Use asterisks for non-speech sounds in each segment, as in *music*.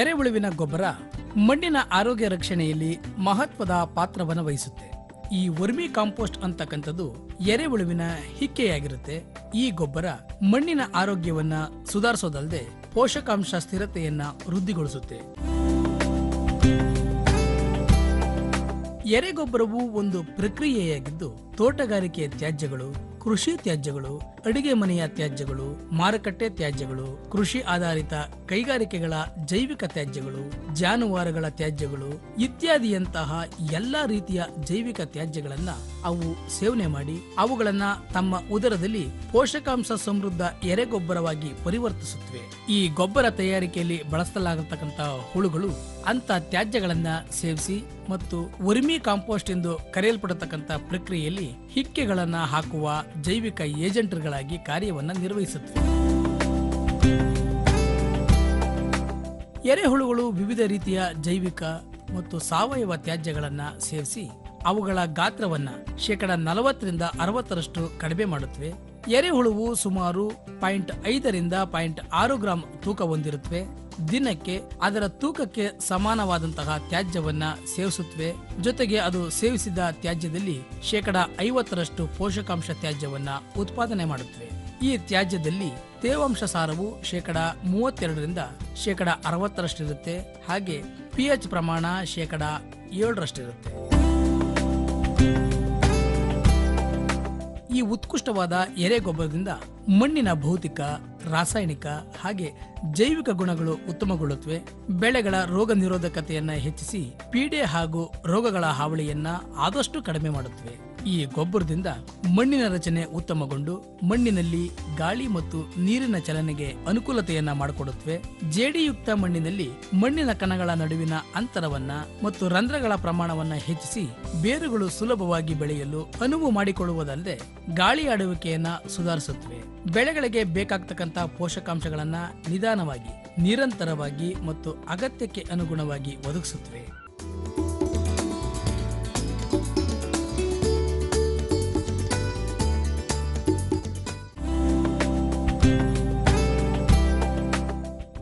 ಎರೆಹುಳುವಿನ ಗೊಬ್ಬರ ಮಣ್ಣಿನ ಆರೋಗ್ಯ ರಕ್ಷಣೆಯಲ್ಲಿ ಮಹತ್ವದ ಪಾತ್ರವನ್ನು ವಹಿಸುತ್ತೆ. ಈ ವರ್ಮಿ ಕಾಂಪೋಸ್ಟ್ ಅಂತಕ್ಕಂಥದ್ದು ಎರೆಹುಳುವಿನ ಹಿಕ್ಕೆಯಾಗಿರುತ್ತೆ. ಈ ಗೊಬ್ಬರ ಮಣ್ಣಿನ ಆರೋಗ್ಯವನ್ನ ಸುಧಾರಿಸೋದಲ್ಲದೆ ಪೋಷಕಾಂಶ ಸ್ಥಿರತೆಯನ್ನ ವೃದ್ಧಿಗೊಳಿಸುತ್ತೆ. ಎರೆಗೊಬ್ಬರವು ಒಂದು ಪ್ರಕ್ರಿಯೆಯಾಗಿದ್ದು ತೋಟಗಾರಿಕೆ ತ್ಯಾಜ್ಯಗಳು, ಕೃಷಿ ತ್ಯಾಜ್ಯಗಳು, ಅಡಿಗೆ ಮನೆಯ ತ್ಯಾಜ್ಯಗಳು, ಮಾರುಕಟ್ಟೆ ತ್ಯಾಜ್ಯಗಳು, ಕೃಷಿ ಆಧಾರಿತ ಕೈಗಾರಿಕೆಗಳ ಜೈವಿಕ ತ್ಯಾಜ್ಯಗಳು, ಜಾನುವಾರುಗಳ ತ್ಯಾಜ್ಯಗಳು ಇತ್ಯಾದಿಯಂತಹ ಎಲ್ಲಾ ರೀತಿಯ ಜೈವಿಕ ತ್ಯಾಜ್ಯಗಳನ್ನ ಅವು ಸೇವನೆ ಮಾಡಿ ಅವುಗಳನ್ನ ತಮ್ಮ ಉದರದಲ್ಲಿ ಪೋಷಕಾಂಶ ಸಮೃದ್ಧ ಎರೆಗೊಬ್ಬರವಾಗಿ ಪರಿವರ್ತಿಸುತ್ತವೆ. ಈ ಗೊಬ್ಬರ ತಯಾರಿಕೆಯಲ್ಲಿ ಬಳಸಲಾಗತಕ್ಕಂತಹ ಹುಳುಗಳು ಅಂತ ತ್ಯಾಜ್ಯಗಳನ್ನ ಸೇವಿಸಿ ಮತ್ತು ವರ್ಮಿ ಕಾಂಪೋಸ್ಟ್ ಎಂದು ಕರೆಯಲ್ಪಡತಕ್ಕಂಥ ಪ್ರಕ್ರಿಯೆಯಲ್ಲಿ ಹಿಕ್ಕೆಗಳನ್ನ ಹಾಕುವ ಜೈವಿಕ ಏಜೆಂಟ್ಗಳಾಗಿ ಕಾರ್ಯವನ್ನು ನಿರ್ವಹಿಸುತ್ತವೆ. ಎರೆಹುಳುಗಳು ವಿವಿಧ ರೀತಿಯ ಜೈವಿಕ ಮತ್ತು ಸಾವಯವ ತ್ಯಾಜ್ಯಗಳನ್ನ ಸೇರಿಸಿ ಅವುಗಳ ಗಾತ್ರವನ್ನ ಶೇಕಡ ನಲವತ್ತರಿಂದ ಅರವತ್ತರಷ್ಟು ಕಡಿಮೆ ಮಾಡುತ್ತವೆ. ಎರೆಹುಳುವು ಸುಮಾರು ಪಾಯಿಂಟ್ ಐದರಿಂದ ಪಾಯಿಂಟ್ ಆರು ಗ್ರಾಂ ತೂಕ ಹೊಂದಿರುತ್ತವೆ. ದಿನಕ್ಕೆ ಅದರ ತೂಕಕ್ಕೆ ಸಮಾನವಾದಂತಹ ತ್ಯಾಜ್ಯವನ್ನ ಸೇವಿಸುತ್ತವೆ. ಜೊತೆಗೆ ಅದು ಸೇವಿಸಿದ ತ್ಯಾಜ್ಯದಲ್ಲಿ ಶೇಕಡ ಐವತ್ತರಷ್ಟು ಪೋಷಕಾಂಶ ತ್ಯಾಜ್ಯವನ್ನ ಉತ್ಪಾದನೆ ಮಾಡುತ್ತವೆ. ಈ ತ್ಯಾಜ್ಯದಲ್ಲಿ ತೇವಾಂಶ ಸಾರವು ಶೇಕಡ ಮೂವತ್ತೆರಡರಿಂದ ಶೇಕಡ ಅರವತ್ತರಷ್ಟಿರುತ್ತೆ. ಹಾಗೆ ಪಿ ಎಚ್ ಪ್ರಮಾಣ ಶೇಕಡ ಏಳರಷ್ಟಿರುತ್ತೆ. ಈ ಉತ್ಕೃಷ್ಟವಾದ ಎರೆಗೊಬ್ಬರದಿಂದ ಮಣ್ಣಿನ ಭೌತಿಕ, ರಾಸಾಯನಿಕ ಹಾಗೆ ಜೈವಿಕ ಗುಣಗಳು ಉತ್ತಮಗೊಳ್ಳುತ್ತವೆ. ಬೆಳೆಗಳ ರೋಗ ನಿರೋಧಕತೆಯನ್ನ ಹೆಚ್ಚಿಸಿ ಪೀಡೆ ಹಾಗೂ ರೋಗಗಳ ಹಾವಳಿಯನ್ನ ಆದಷ್ಟು ಕಡಿಮೆ ಮಾಡುತ್ತವೆ. ಈ ಗೊಬ್ಬರದಿಂದ ಮಣ್ಣಿನ ರಚನೆ ಉತ್ತಮಗೊಂಡು ಮಣ್ಣಿನಲ್ಲಿ ಗಾಳಿ ಮತ್ತು ನೀರಿನ ಚಲನೆಗೆ ಅನುಕೂಲತೆಯನ್ನ ಮಾಡಿಕೊಡುತ್ತವೆ. ಜೇಡಿಯುಕ್ತ ಮಣ್ಣಿನಲ್ಲಿ ಮಣ್ಣಿನ ಕಣಗಳ ನಡುವಿನ ಅಂತರವನ್ನ ಮತ್ತು ರಂಧ್ರಗಳ ಪ್ರಮಾಣವನ್ನ ಹೆಚ್ಚಿಸಿ ಬೇರುಗಳು ಸುಲಭವಾಗಿ ಬೆಳೆಯಲು ಅನುವು ಮಾಡಿಕೊಳ್ಳುವುದಲ್ಲದೆ ಗಾಳಿ ಆಡುವಿಕೆಯನ್ನ ಸುಧಾರಿಸುತ್ತವೆ. ಬೆಳೆಗಳಿಗೆ ಬೇಕಾಗ್ತಕ್ಕಂತ ಪೋಷಕಾಂಶಗಳನ್ನ ನಿಧಾನವಾಗಿ, ನಿರಂತರವಾಗಿ ಮತ್ತು ಅಗತ್ಯಕ್ಕೆ ಅನುಗುಣವಾಗಿ ಒದಗಿಸುತ್ತವೆ.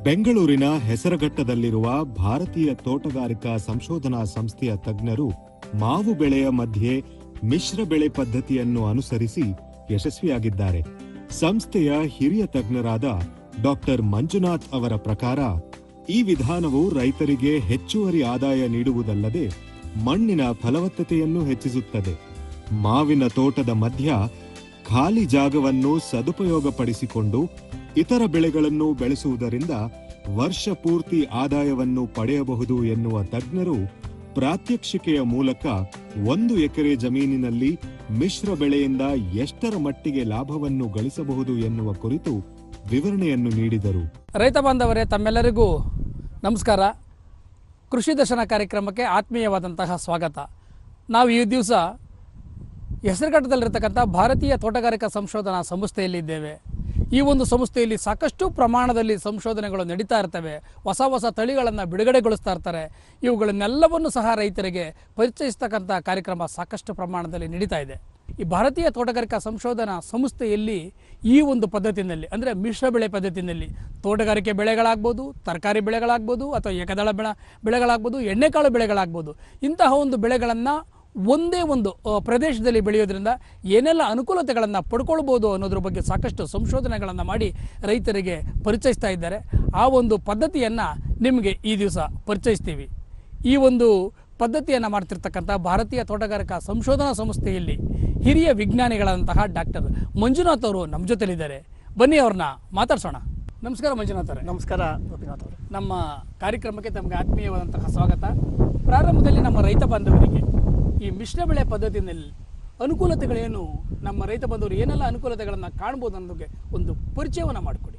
ಬೆಂಗಳೂರಿನ ಹೆಸರಘಟ್ಟದಲ್ಲಿರುವ ಭಾರತೀಯ ತೋಟಗಾರಿಕಾ ಸಂಶೋಧನಾ ಸಂಸ್ಥೆಯ ತಜ್ಞರು ಮಾವು ಬೆಳೆಯ ಮಧ್ಯೆ ಮಿಶ್ರ ಬೆಳೆ ಪದ್ಧತಿಯನ್ನು ಅನುಸರಿಸಿ ಯಶಸ್ವಿಯಾಗಿದ್ದಾರೆ. ಸಂಸ್ಥೆಯ ಹಿರಿಯ ತಜ್ಞರಾದ ಡಾಕ್ಟರ್ ಮಂಜುನಾಥ್ ಅವರ ಪ್ರಕಾರ, ಈ ವಿಧಾನವು ರೈತರಿಗೆ ಹೆಚ್ಚುವರಿ ಆದಾಯ ನೀಡುವುದಲ್ಲದೆ ಮಣ್ಣಿನ ಫಲವತ್ತತೆಯನ್ನು ಹೆಚ್ಚಿಸುತ್ತದೆ. ಮಾವಿನ ತೋಟದ ಮಧ್ಯ ಖಾಲಿ ಜಾಗವನ್ನು ಸದುಪಯೋಗಪಡಿಸಿಕೊಂಡು ಇತರ ಬೆಳೆಗಳನ್ನು ಬೆಳೆಸುವುದರಿಂದ ವರ್ಷ ಪೂರ್ತಿ ಆದಾಯವನ್ನು ಪಡೆಯಬಹುದು ಎನ್ನುವ ತಜ್ಞರು ಪ್ರಾತ್ಯಕ್ಷಿಕೆಯ ಮೂಲಕ ಒಂದು ಎಕರೆ ಜಮೀನಿನಲ್ಲಿ ಮಿಶ್ರ ಬೆಳೆಯಿಂದ ಎಷ್ಟರ ಮಟ್ಟಿಗೆ ಲಾಭವನ್ನು ಗಳಿಸಬಹುದು ಎನ್ನುವ ಕುರಿತು ವಿವರಣೆಯನ್ನು ನೀಡಿದರು. ರೈತ ಬಾಂಧವರೇ, ತಮ್ಮೆಲ್ಲರಿಗೂ ನಮಸ್ಕಾರ. ಕೃಷಿ ದರ್ಶನ ಕಾರ್ಯಕ್ರಮಕ್ಕೆ ಆತ್ಮೀಯವಾದಂತಹ ಸ್ವಾಗತ. ನಾವು ಈ ದಿವಸ ಹೆಸರುಘಟ್ಟದಲ್ಲಿರ್ತಕ್ಕಂಥ ಭಾರತೀಯ ತೋಟಗಾರಿಕಾ ಸಂಶೋಧನಾ ಸಂಸ್ಥೆಯಲ್ಲಿದ್ದೇವೆ. ಈ ಒಂದು ಸಂಸ್ಥೆಯಲ್ಲಿ ಸಾಕಷ್ಟು ಪ್ರಮಾಣದಲ್ಲಿ ಸಂಶೋಧನೆಗಳು ನಡೀತಾ ಇರ್ತವೆ. ಹೊಸ ಹೊಸ ತಳಿಗಳನ್ನು ಬಿಡುಗಡೆಗೊಳಿಸ್ತಾ ಇರ್ತಾರೆ. ಇವುಗಳನ್ನೆಲ್ಲವನ್ನು ಸಹ ರೈತರಿಗೆ ಪರಿಚಯಿಸ್ತಕ್ಕಂಥ ಕಾರ್ಯಕ್ರಮ ಸಾಕಷ್ಟು ಪ್ರಮಾಣದಲ್ಲಿ ನಡೀತಾ ಇದೆ. ಈ ಭಾರತೀಯ ತೋಟಗಾರಿಕಾ ಸಂಶೋಧನಾ ಸಂಸ್ಥೆಯಲ್ಲಿ ಈ ಒಂದು ಪದ್ಧತಿನಲ್ಲಿ, ಅಂದರೆ ಮಿಶ್ರ ಬೆಳೆ ಪದ್ಧತಿನಲ್ಲಿ ತೋಟಗಾರಿಕೆ ಬೆಳೆಗಳಾಗ್ಬೋದು, ತರಕಾರಿ ಬೆಳೆಗಳಾಗ್ಬೋದು, ಅಥವಾ ಏಕದಳ ಬೆಳೆ, ಬೆಳೆಗಳಾಗ್ಬೋದು, ಎಣ್ಣೆಕಾಳು ಬೆಳೆಗಳಾಗ್ಬೋದು, ಇಂತಹ ಒಂದು ಬೆಳೆಗಳನ್ನು ಒಂದೇ ಒಂದು ಪ್ರದೇಶದಲ್ಲಿ ಬೆಳೆಯೋದ್ರಿಂದ ಏನೆಲ್ಲ ಅನುಕೂಲತೆಗಳನ್ನು ಪಡ್ಕೊಳ್ಬೋದು ಅನ್ನೋದ್ರ ಬಗ್ಗೆ ಸಾಕಷ್ಟು ಸಂಶೋಧನೆಗಳನ್ನು ಮಾಡಿ ರೈತರಿಗೆ ಪರಿಚಯಿಸ್ತಾ ಇದ್ದಾರೆ. ಆ ಒಂದು ಪದ್ಧತಿಯನ್ನು ನಿಮಗೆ ಈ ದಿವಸ ಪರಿಚಯಿಸ್ತೀವಿ. ಈ ಒಂದು ಪದ್ಧತಿಯನ್ನು ಮಾಡ್ತಿರ್ತಕ್ಕಂಥ ಭಾರತೀಯ ತೋಟಗಾರಿಕಾ ಸಂಶೋಧನಾ ಸಂಸ್ಥೆಯಲ್ಲಿ ಹಿರಿಯ ವಿಜ್ಞಾನಿಗಳಂತಹ ಡಾಕ್ಟರ್ ಮಂಜುನಾಥ್ ಅವರು ನಮ್ಮ ಜೊತೆಲಿದ್ದಾರೆ. ಬನ್ನಿ ಅವ್ರನ್ನ ಮಾತಾಡ್ಸೋಣ. ನಮಸ್ಕಾರ ಮಂಜುನಾಥ್ ಅವರೇ. ನಮಸ್ಕಾರ ಗೋಪಿನಾಥ್ ಅವರು. ನಮ್ಮ ಕಾರ್ಯಕ್ರಮಕ್ಕೆ ತಮಗೆ ಆತ್ಮೀಯವಾದಂತಹ ಸ್ವಾಗತ. ಪ್ರಾರಂಭದಲ್ಲಿ ನಮ್ಮ ರೈತ ಬಾಂಧವರಿಗೆ ಈ ಮಿಶ್ರ ಬೆಳೆ ಪದ್ಧತಿಯಲ್ಲಿ ಅನುಕೂಲತೆಗಳೇನು? ನಮ್ಮ ರೈತ ಬಾಂಧವರು ಏನೆಲ್ಲ ಅನುಕೂಲತೆಗಳನ್ನು ಕಾಣ್ಬೋದು ಅನ್ನೋದಕ್ಕೆ ಒಂದು ಪರಿಚಯವನ್ನು ಮಾಡಿಕೊಡಿ.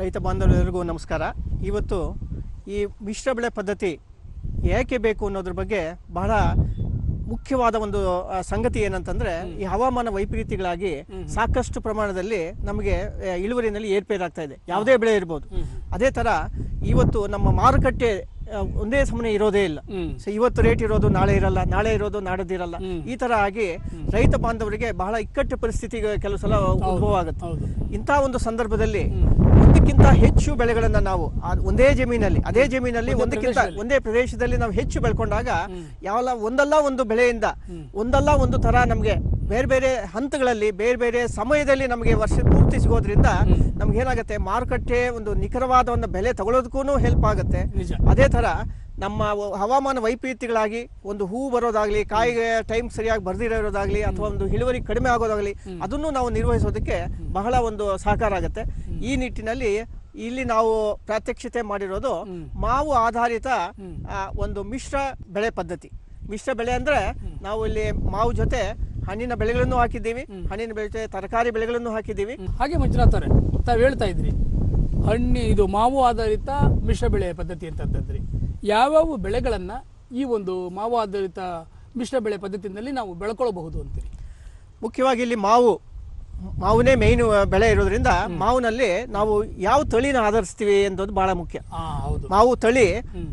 ರೈತ ಬಾಂಧವರೆಲ್ಲರಿಗೂ ನಮಸ್ಕಾರ. ಇವತ್ತು ಈ ಮಿಶ್ರ ಬೆಳೆ ಪದ್ಧತಿ ಏಕೆ ಬೇಕು ಅನ್ನೋದ್ರ ಬಗ್ಗೆ ಬಹಳ ಮುಖ್ಯವಾದ ಒಂದು ಸಂಗತಿ ಏನಂತಂದ್ರೆ ಈ ಹವಾಮಾನ ವೈಪರೀತ್ಯಗಳಾಗಿ ಸಾಕಷ್ಟು ಪ್ರಮಾಣದಲ್ಲಿ ನಮಗೆ ಇಳುವರಿನಲ್ಲಿ ಏರ್ಪೇರಾಗ್ತಾ ಇದೆ. ಯಾವುದೇ ಬೆಳೆ ಇರ್ಬೋದು. ಅದೇ ಥರ ಇವತ್ತು ನಮ್ಮ ಮಾರುಕಟ್ಟೆ ಒಂದೇ ಸಮನೆ ಇರೋದೇ ಇಲ್ಲ. ಸೊ ಇವತ್ತು ರೇಟ್ ಇರೋದು ನಾಳೆ ಇರಲ್ಲ ನಾಳೆ ಇರೋದು ನಾಡದಿರಲ್ಲ ಈ ತರ ಆಗಿ ರೈತ ಬಾಂಧವರಿಗೆ ಬಹಳ ಇಕ್ಕಟ್ಟು ಪರಿಸ್ಥಿತಿ ಕೆಲವು ಸಲ ಉದ್ಭವ ಆಗುತ್ತೆ. ಇಂತಹ ಒಂದು ಸಂದರ್ಭದಲ್ಲಿ ಒಂದಕ್ಕಿಂತ ಹೆಚ್ಚು ಬೆಳೆಗಳನ್ನ ನಾವು ಒಂದೇ ಜಮೀನಲ್ಲಿ ಅದೇ ಜಮೀನಲ್ಲಿ ಒಂದಕ್ಕಿಂತ ಒಂದೇ ಪ್ರದೇಶದಲ್ಲಿ ನಾವು ಹೆಚ್ಚು ಬೆಳ್ಕೊಂಡಾಗ ಯಾವಲ್ಲ ಒಂದಲ್ಲ ಒಂದು ಬೆಳೆಯಿಂದ ಒಂದಲ್ಲ ಒಂದು ತರ ನಮಗೆ ಬೇರೆ ಬೇರೆ ಹಂತಗಳಲ್ಲಿ ಬೇರೆ ಬೇರೆ ಸಮಯದಲ್ಲಿ ನಮಗೆ ವರ್ಷ ಪೂರ್ತಿ ಸಿಗೋದ್ರಿಂದ ನಮ್ಗೆ ಏನಾಗುತ್ತೆ ಮಾರುಕಟ್ಟೆ ಒಂದು ನಿಖರವಾದ ಒಂದು ಬೆಲೆ ತಗೊಳ್ಳೋದಕ್ಕೂ ಹೆಲ್ಪ್ ಆಗುತ್ತೆ. ಅದೇ ತರ ನಮ್ಮ ಹವಾಮಾನ ವೈಪರೀತ್ಯಗಳಾಗಿ ಒಂದು ಹೂ ಬರೋದಾಗ್ಲಿ ಕಾಯಿಗೆ ಟೈಮ್ ಸರಿಯಾಗಿ ಬರ್ದಿರೋದಾಗ್ಲಿ ಅಥವಾ ಒಂದು ಇಳುವರಿ ಕಡಿಮೆ ಆಗೋದಾಗ್ಲಿ ಅದನ್ನು ನಾವು ನಿರ್ವಹಿಸೋದಕ್ಕೆ ಬಹಳ ಒಂದು ಸಹಕಾರ ಆಗುತ್ತೆ. ಈ ನಿಟ್ಟಿನಲ್ಲಿ ಇಲ್ಲಿ ನಾವು ಪ್ರಾತ್ಯಕ್ಷತೆ ಮಾಡಿರೋದು ಮಾವು ಆಧಾರಿತ ಒಂದು ಮಿಶ್ರ ಬೆಳೆ ಪದ್ಧತಿ. ಮಿಶ್ರ ಬೆಳೆ ಅಂದ್ರೆ ನಾವು ಇಲ್ಲಿ ಮಾವು ಜೊತೆ ಹಣ್ಣಿನ ಬೆಳೆಗಳನ್ನು ಹಾಕಿದ್ದೀವಿ ಹಣ್ಣಿನ ಬೆಳೆ ಜೊತೆ ತರಕಾರಿ ಬೆಳೆಗಳನ್ನು ಹಾಕಿದ್ದೀವಿ. ಹಾಗೆ ಮಂಜುನಾಥ್ ಅವರೇ ತಾವು ಹೇಳ್ತಾ ಇದ್ರಿ ಹಣ್ಣು ಇದು ಮಾವು ಆಧಾರಿತ ಮಿಶ್ರ ಬೆಳೆ ಪದ್ಧತಿ ಅಂತಂತಂದ್ರಿ ಯಾವ್ಯಾವ ಬೆಳೆಗಳನ್ನು ಈ ಒಂದು ಮಾವು ಆಧಾರಿತ ಮಿಶ್ರ ಬೆಳೆ ಪದ್ಧತಿಯಲ್ಲಿ ನಾವು ಬೆಳ್ಕೊಳ್ಬಹುದು ಅಂತೀರಿ? ಮುಖ್ಯವಾಗಿ ಇಲ್ಲಿ ಮಾವು ಮಾವುನೇ ಮೇನ್ ಬೆಳೆ ಇರೋದ್ರಿಂದ ಮಾವಿನಲ್ಲಿ ನಾವು ಯಾವ ತಳಿನ ಆಧರಿಸ್ತೀವಿ ಅನ್ನೋದು ಬಹಳ ಮುಖ್ಯ. ಮಾವು ತಳಿ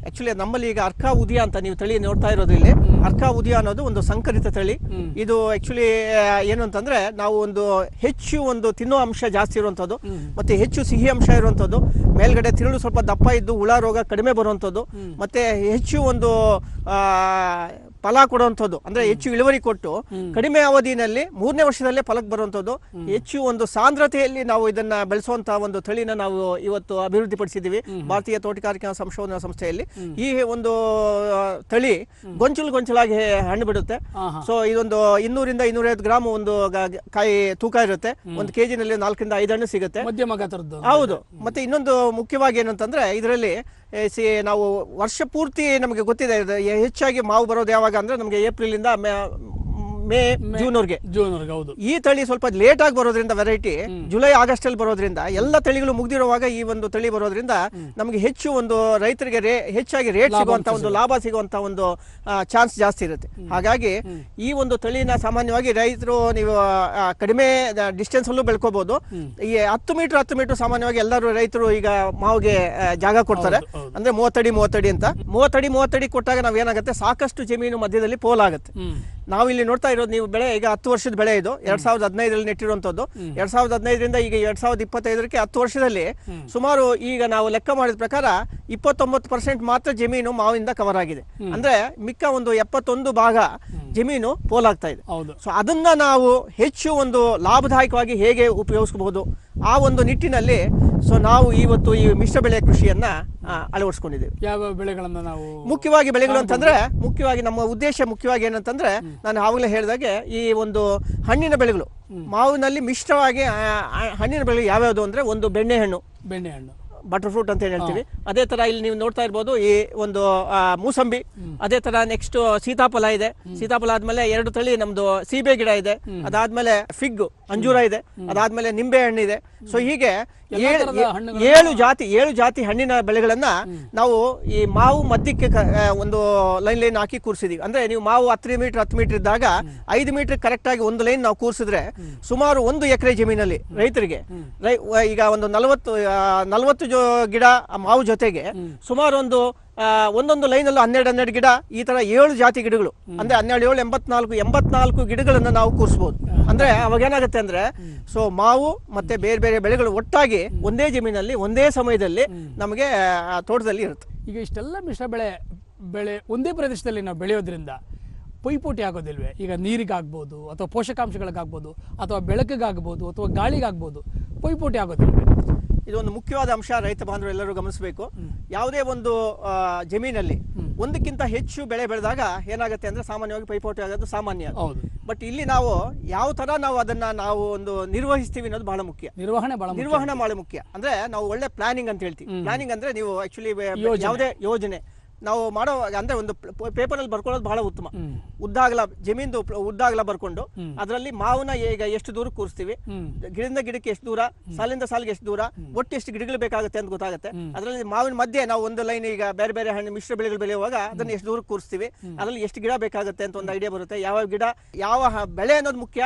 ಆಕ್ಚುಲಿ ನಮ್ಮಲ್ಲಿ ಈಗ ಅರ್ಕ ಉದಿಯ ಅಂತ ನೀವು ತಳಿ ನೋಡ್ತಾ ಇರೋದು ಇಲ್ಲಿ. ಅರ್ಕ ಉದಿಯ ಅನ್ನೋದು ಒಂದು ಸಂಕರಿತ ತಳಿ. ಇದು ಆಕ್ಚುಲಿ ಏನು ಅಂತಂದ್ರೆ ನಾವು ಒಂದು ಹೆಚ್ಚು ಒಂದು ತಿನ್ನೋ ಅಂಶ ಜಾಸ್ತಿ ಇರುವಂತದ್ದು ಮತ್ತೆ ಹೆಚ್ಚು ಸಿಹಿ ಅಂಶ ಇರುವಂತದ್ದು ಮೇಲ್ಗಡೆ ತಿರುಳು ಸ್ವಲ್ಪ ದಪ್ಪ ಇದ್ದು ಹುಳ ರೋಗ ಕಡಿಮೆ ಬರುವಂತದ್ದು ಮತ್ತೆ ಹೆಚ್ಚು ಒಂದು ಫಲ ಕೊಡುವಂಥದ್ದು ಅಂದ್ರೆ ಹೆಚ್ಚು ಇಳುವರಿ ಕೊಟ್ಟು ಕಡಿಮೆ ಅವಧಿನಲ್ಲಿ ಮೂರನೇ ವರ್ಷದಲ್ಲೇ ಫಲಕ್ ಬರುವಂಥದ್ದು. ಹೆಚ್ಚು ಒಂದು ಸಾಂದ್ರತೆಯಲ್ಲಿ ನಾವು ಇದನ್ನ ಬೆಳೆಸುವಂತಹ ಒಂದು ತಳಿನ ನಾವು ಇವತ್ತು ಅಭಿವೃದ್ಧಿಪಡಿಸಿದ್ದೀವಿ. ಭಾರತೀಯ ತೋಟಗಾರಿಕಾ ಸಂಶೋಧನಾ ಸಂಸ್ಥೆಯಲ್ಲಿ. ಈ ಒಂದು ತಳಿ ಗೊಂಚಲು ಗೊಂಚಲಾಗಿ ಹಣ್ಣು ಬಿಡುತ್ತೆ. ಸೊ ಇದೊಂದು ಇನ್ನೂರಿಂದ ಇನ್ನೂರೈವತ್ತು ಗ್ರಾಮ್ ಒಂದು ಕಾಯಿ ತೂಕ ಇರುತ್ತೆ. ಒಂದು ಕೆಜಿನಲ್ಲಿ ನಾಲ್ಕರಿಂದ ಐದು ಹಣ್ಣು ಸಿಗುತ್ತೆ. ಹೌದು. ಮತ್ತೆ ಇನ್ನೊಂದು ಮುಖ್ಯವಾಗಿ ಏನಂತಂದ್ರೆ ಇದರಲ್ಲಿ ಸಿ ನಾವು ವರ್ಷ ಪೂರ್ತಿ ನಮಗೆ ಗೊತ್ತಿದೆ ಹೆಚ್ಚಾಗಿ ಮಾವು ಬರೋದು ಯಾವಾಗ ಅಂದರೆ ನಮಗೆ ಏಪ್ರಿಲ್ ಇಂದ ಮೇ ಜೂನ್ ಅವ್ರಿಗೆ ಜೂನ್ ಜೂನ್ವರೆಗೆ ಹೌದು. ಈ ತಳಿ ಸ್ವಲ್ಪ ಲೇಟ್ ಆಗಿ ಬರೋದ್ರಿಂದ ವೆರೈಟಿ ಜುಲೈ ಆಗಸ್ಟ್ ಅಲ್ಲಿ ಬರೋದ್ರಿಂದ ಎಲ್ಲ ತಳಿಗಳು ಮುಗ್ದಿರುವಾಗ ಈ ಒಂದು ತಳಿ ಬರೋದ್ರಿಂದ ನಮಗೆ ಹೆಚ್ಚು ಒಂದು ರೈತರಿಗೆ ರೇ ಹೆಚ್ಚಾಗಿ ರೇಟ್ ಸಿಗುವಂತ ಒಂದು ಲಾಭ ಸಿಗುವಂತ ಒಂದು ಚಾನ್ಸ್ ಜಾಸ್ತಿ ಇರುತ್ತೆ. ಹಾಗಾಗಿ ಈ ಒಂದು ತಳಿನ ಸಾಮಾನ್ಯವಾಗಿ ರೈತರು ನೀವು ಕಡಿಮೆ ಡಿಸ್ಟೆನ್ಸ್ ಅಲ್ಲೂ ಬೆಳ್ಕೋಬಹುದು ಈ ಹತ್ತು ಮೀಟರ್ ಹತ್ತು ಮೀಟರ್ ಸಾಮಾನ್ಯವಾಗಿ ಎಲ್ಲರೂ ರೈತರು ಈಗ ಮಾವಿಗೆ ಜಾಗ ಕೊಡ್ತಾರೆ. ಅಂದ್ರೆ ಮೂವತ್ತಡಿ ಮೂವತ್ತಡಿ ಅಂತ. ಮೂವತ್ತಡಿ ಮೂವತ್ತಡಿ ಕೊಟ್ಟಾಗ ನಾವ್ ಏನಾಗುತ್ತೆ ಸಾಕಷ್ಟು ಜಮೀನು ಮಧ್ಯದಲ್ಲಿ ಪೋಲಾಗುತ್ತೆ. ಹ್ಮ್. ನಾವು ಇಲ್ಲಿ ನೋಡ್ತಾ ಇರೋದು ನೀವು ಬೆಳೆ ಈಗ ಹತ್ತು ವರ್ಷದ ಬೆಳೆ ಇದು. ಎರಡ್ ಸಾವಿರದ ಹದಿನೈದರಲ್ಲಿ ನೆಟ್ಟಿರುವಂತದ್ದು ಎರಡ್ ಸಾವಿರದ ಹದಿನೈದರಿಂದ ಈಗ ಎರಡ್ ಸಾವಿರದ ಇಪ್ಪತ್ತೈದಕ್ಕೆ ಹತ್ತು ವರ್ಷದಲ್ಲಿ ಸುಮಾರು ಈಗ ನಾವು ಲೆಕ್ಕ ಮಾಡಿದ ಪ್ರಕಾರ ಇಪ್ಪತ್ತೊಂಬತ್ತು ಪರ್ಸೆಂಟ್ ಮಾತ್ರ ಜಮೀನು ಮಾವಿಂದ ಕವರ್ ಆಗಿದೆ. ಅಂದ್ರೆ ಮಿಕ್ಕ ಒಂದು ಎಪ್ಪತ್ತೊಂದು ಭಾಗ ಜಮೀನು ಪೋಲಾಗ್ತಾ ಇದೆ. ಹೌದು. ಸೊ ಅದನ್ನ ನಾವು ಹೆಚ್ಚು ಒಂದು ಲಾಭದಾಯಕವಾಗಿ ಹೇಗೆ ಉಪಯೋಗಿಸಬಹುದು? ಆ ಒಂದು ನಿಟ್ಟಿನಲ್ಲಿ ಸೊ ನಾವು ಇವತ್ತು ಈ ಮಿಶ್ರ ಬೆಳೆ ಕೃಷಿಯನ್ನ ಅಳವಡಿಸಿಕೊಂಡಿದ್ದೇವೆ ಅಳವಡಿಸ್ಕೊಂಡಿದ್ದೇವೆ. ಯಾವ ಬೆಳೆಗಳನ್ನ ನಾವು ಮುಖ್ಯವಾಗಿ ಬೆಳೆಗಳು ಅಂತಂದ್ರೆ ಮುಖ್ಯವಾಗಿ ನಮ್ಮ ಉದ್ದೇಶ ಮುಖ್ಯವಾಗಿ ಏನಂತಂದ್ರೆ ನಾನು ಆವಾಗಲೇ ಹೇಳಿದಾಗೆ ಈ ಒಂದು ಹಣ್ಣಿನ ಬೆಳೆಗಳು ಮಾವಿನಲ್ಲಿ ಮಿಶ್ರವಾಗಿ ಹಣ್ಣಿನ ಬೆಳೆಗಳು ಯಾವ್ಯಾವುದು ಅಂದ್ರೆ ಒಂದು ಬೆಣ್ಣೆಹಣ್ಣು. ಬೆಣ್ಣೆಹಣ್ಣು. ಬಟರ್ ಫ್ರೂಟ್ ಅಂತ ಹೇಳಿ ಹೇಳ್ತೀವಿ. ಅದೇ ತರ ಇಲ್ಲಿ ನೀವು ನೋಡ್ತಾ ಇರ್ಬೋದು ಈ ಒಂದು ಮೂಸಂಬಿ ಅದೇ ತರ ನೆಕ್ಸ್ಟ್ ಸೀತಾಫಲ ಇದೆ. ಸೀತಾಫಲ ಆದ್ಮೇಲೆ ಎರಡು ತಳಿ ನಮ್ದು ಸೀಬೆ ಗಿಡ ಇದೆ. ಅದಾದ್ಮೇಲೆ ಫಿಗ್ ಅಂಜೂರ ಇದೆ. ಅದಾದ್ಮೇಲೆ ನಿಂಬೆ ಹಣ್ಣು ಇದೆ. ಸೊ ಹೀಗೆ ಏಳು ಜಾತಿ ಏಳು ಜಾತಿ ಹಣ್ಣಿನ ಬೆಳೆಗಳನ್ನ ನಾವು ಈ ಮಾವು ಮಧ್ಯಕ್ಕೆ ಒಂದು ಲೈನ್ ಲೈನ್ ಹಾಕಿ ಕೂರಿಸಿದೀವಿ. ಅಂದ್ರೆ ನೀವು ಮಾವು ಹತ್ತು ಮೀಟರ್ ಹತ್ತು ಮೀಟರ್ ಇದ್ದಾಗ ಐದು ಮೀಟರ್ ಕರೆಕ್ಟ್ ಆಗಿ ಒಂದು ಲೈನ್ ನಾವು ಕೂರಿಸಿದ್ರೆ ಸುಮಾರು ಒಂದು ಎಕರೆ ಜಮೀನಲ್ಲಿ ರೈತರಿಗೆ. ಈಗ ಒಂದು ನಲವತ್ತು ನಲವತ್ತು ಜೋ ಗಿಡ ಮಾವು ಜೊತೆಗೆ ಸುಮಾರು ಒಂದು ಒಂದೊಂದು ಲೈನಲ್ಲೂ ಹನ್ನೆರಡು ಹನ್ನೆರಡು ಗಿಡ ಈ ತರ ಏಳು ಜಾತಿ ಗಿಡಗಳು. ಅಂದ್ರೆ ಹನ್ನೆರಡು ಏಳು ಎಂಬತ್ನಾಲ್ಕು ಎಂಬತ್ನಾಲ್ಕು ಗಿಡಗಳನ್ನ ನಾವು ಕೂರಿಸಬಹುದು ಅಂದ್ರೆ ಅವಾಗ ಏನಾಗುತ್ತೆ ಅಂದ್ರೆ ಸೊ ಮಾವು ಮತ್ತೆ ಬೇರೆ ಬೇರೆ ಬೆಳೆಗಳು ಒಟ್ಟಾಗಿ ಒಂದೇ ಜಮೀನಲ್ಲಿ ಒಂದೇ ಸಮಯದಲ್ಲಿ ನಮಗೆ ತೋಟದಲ್ಲಿ ಇರುತ್ತೆ. ಈಗ ಇಷ್ಟೆಲ್ಲ ಮಿಶ್ರ ಬೆಳೆ ಬೆಳೆ ಒಂದೇ ಪ್ರದೇಶದಲ್ಲಿ ನಾವು ಬೆಳೆಯೋದ್ರಿಂದ ಪೈಪೋಟಿ ಆಗೋದಿಲ್ವೇ? ಈಗ ನೀರಿಗಾಗ್ಬೋದು ಅಥವಾ ಪೋಷಕಾಂಶಗಳಿಗಾಗ್ಬೋದು ಅಥವಾ ಬೆಳಕಿಗಾಗ್ಬೋದು ಅಥವಾ ಗಾಳಿಗಾಗ್ಬೋದು ಪೈಪೋಟಿ ಆಗೋದಿಲ್ವೇ? ಇದೊಂದು ಮುಖ್ಯವಾದ ಅಂಶ ರೈತ ಬಾಂಧವರು ಎಲ್ಲರೂ ಗಮನಿಸಬೇಕು. ಯಾವುದೇ ಒಂದು ಜಮೀನಲ್ಲಿ ಒಂದಕ್ಕಿಂತ ಹೆಚ್ಚು ಬೆಳೆ ಬೆಳೆದಾಗ ಏನಾಗುತ್ತೆ ಅಂದ್ರೆ ಸಾಮಾನ್ಯವಾಗಿ ಪೈಪೋಟಿ ಆಗೋದು ಸಾಮಾನ್ಯ ಬಟ್ ಇಲ್ಲಿ ನಾವು ಯಾವ ತರ ನಾವು ಅದನ್ನ ನಾವು ಒಂದು ನಿರ್ವಹಿಸ್ತೀವಿ ಅನ್ನೋದು ಬಹಳ ಮುಖ್ಯ. ನಿರ್ವಹಣೆ ಬಹಳ ಮುಖ್ಯ. ನಿರ್ವಹಣೆ ಬಹಳ ಮುಖ್ಯ. ಅಂದ್ರೆ ನಾವು ಒಳ್ಳೆ ಪ್ಲಾನಿಂಗ್ ಅಂತ ಹೇಳ್ತೀವಿ. ಪ್ಲಾನಿಂಗ್ ಅಂದ್ರೆ ನೀವು ಆಕ್ಚುಲಿ ಯಾವುದೇ ಯೋಜನೆ. ನಾವು ಮಾಡೋ ಅಂದ್ರೆ ಒಂದು ಪೇಪರ್ ಅಲ್ಲಿ ಬರ್ಕೊಳ್ಳೋದು ಬಹಳ ಉತ್ತಮ. ಉದ್ದಾಗಲ ಜಮೀನ್ದು ಉದ್ದಾಗಲ ಬರ್ಕೊಂಡು ಅದರಲ್ಲಿ ಮಾವನ ಈಗ ಎಷ್ಟು ದೂರ ಕೂರಿಸ್ತೀವಿ. ಗಿಡದಿಂದ ಗಿಡಕ್ಕೆ ಎಷ್ಟು ದೂರ? ಸಾಲಿಂದ ಸಾಲಿಗೆ ಎಷ್ಟು ದೂರ? ಒಟ್ಟು ಎಷ್ಟು ಗಿಡಗಳು ಬೇಕಾಗುತ್ತೆ ಅಂತ ಗೊತ್ತಾಗುತ್ತೆ. ಅದರಲ್ಲಿ ಮಾವಿನ ಮಧ್ಯೆ ನಾವು ಒಂದು ಲೈನ್ ಈಗ ಬೇರೆ ಬೇರೆ ಹಣ್ಣು ಮಿಶ್ರ ಬೆಳೆಗಳು ಬೆಳೆಯುವಾಗ ಅದನ್ನ ಎಷ್ಟು ದೂರ ಕೂರಿಸ್ತೀವಿ? ಅದರಲ್ಲಿ ಎಷ್ಟು ಗಿಡ ಬೇಕಾಗುತ್ತೆ ಅಂತ ಒಂದು ಐಡಿಯಾ ಬರುತ್ತೆ. ಯಾವ ಗಿಡ ಯಾವ ಬೆಳೆ ಅನ್ನೋದು ಮುಖ್ಯ.